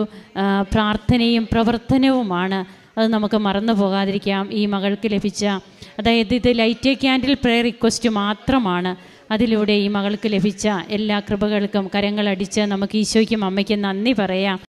പ്രാർത്ഥനയും പ്രവർത്തനവുമാണ്. അത് നമുക്ക് മറന്നു പോകാതിരിക്കാം. ഈ മകൾക്ക് ലഭിച്ച അതായത് ഇത് ലൈറ്റ് ക്യാൻഡിൽ പ്രെയർ റിക്വസ്റ്റ് മാത്രമാണ്. അതിലൂടെ ഈ മകൾക്ക് ലഭിച്ച എല്ലാ കൃപകൾക്കും കരങ്ങളടിച്ച് നമുക്ക് ഈശോയ്ക്കും അമ്മയ്ക്കും നന്ദി പറയാം.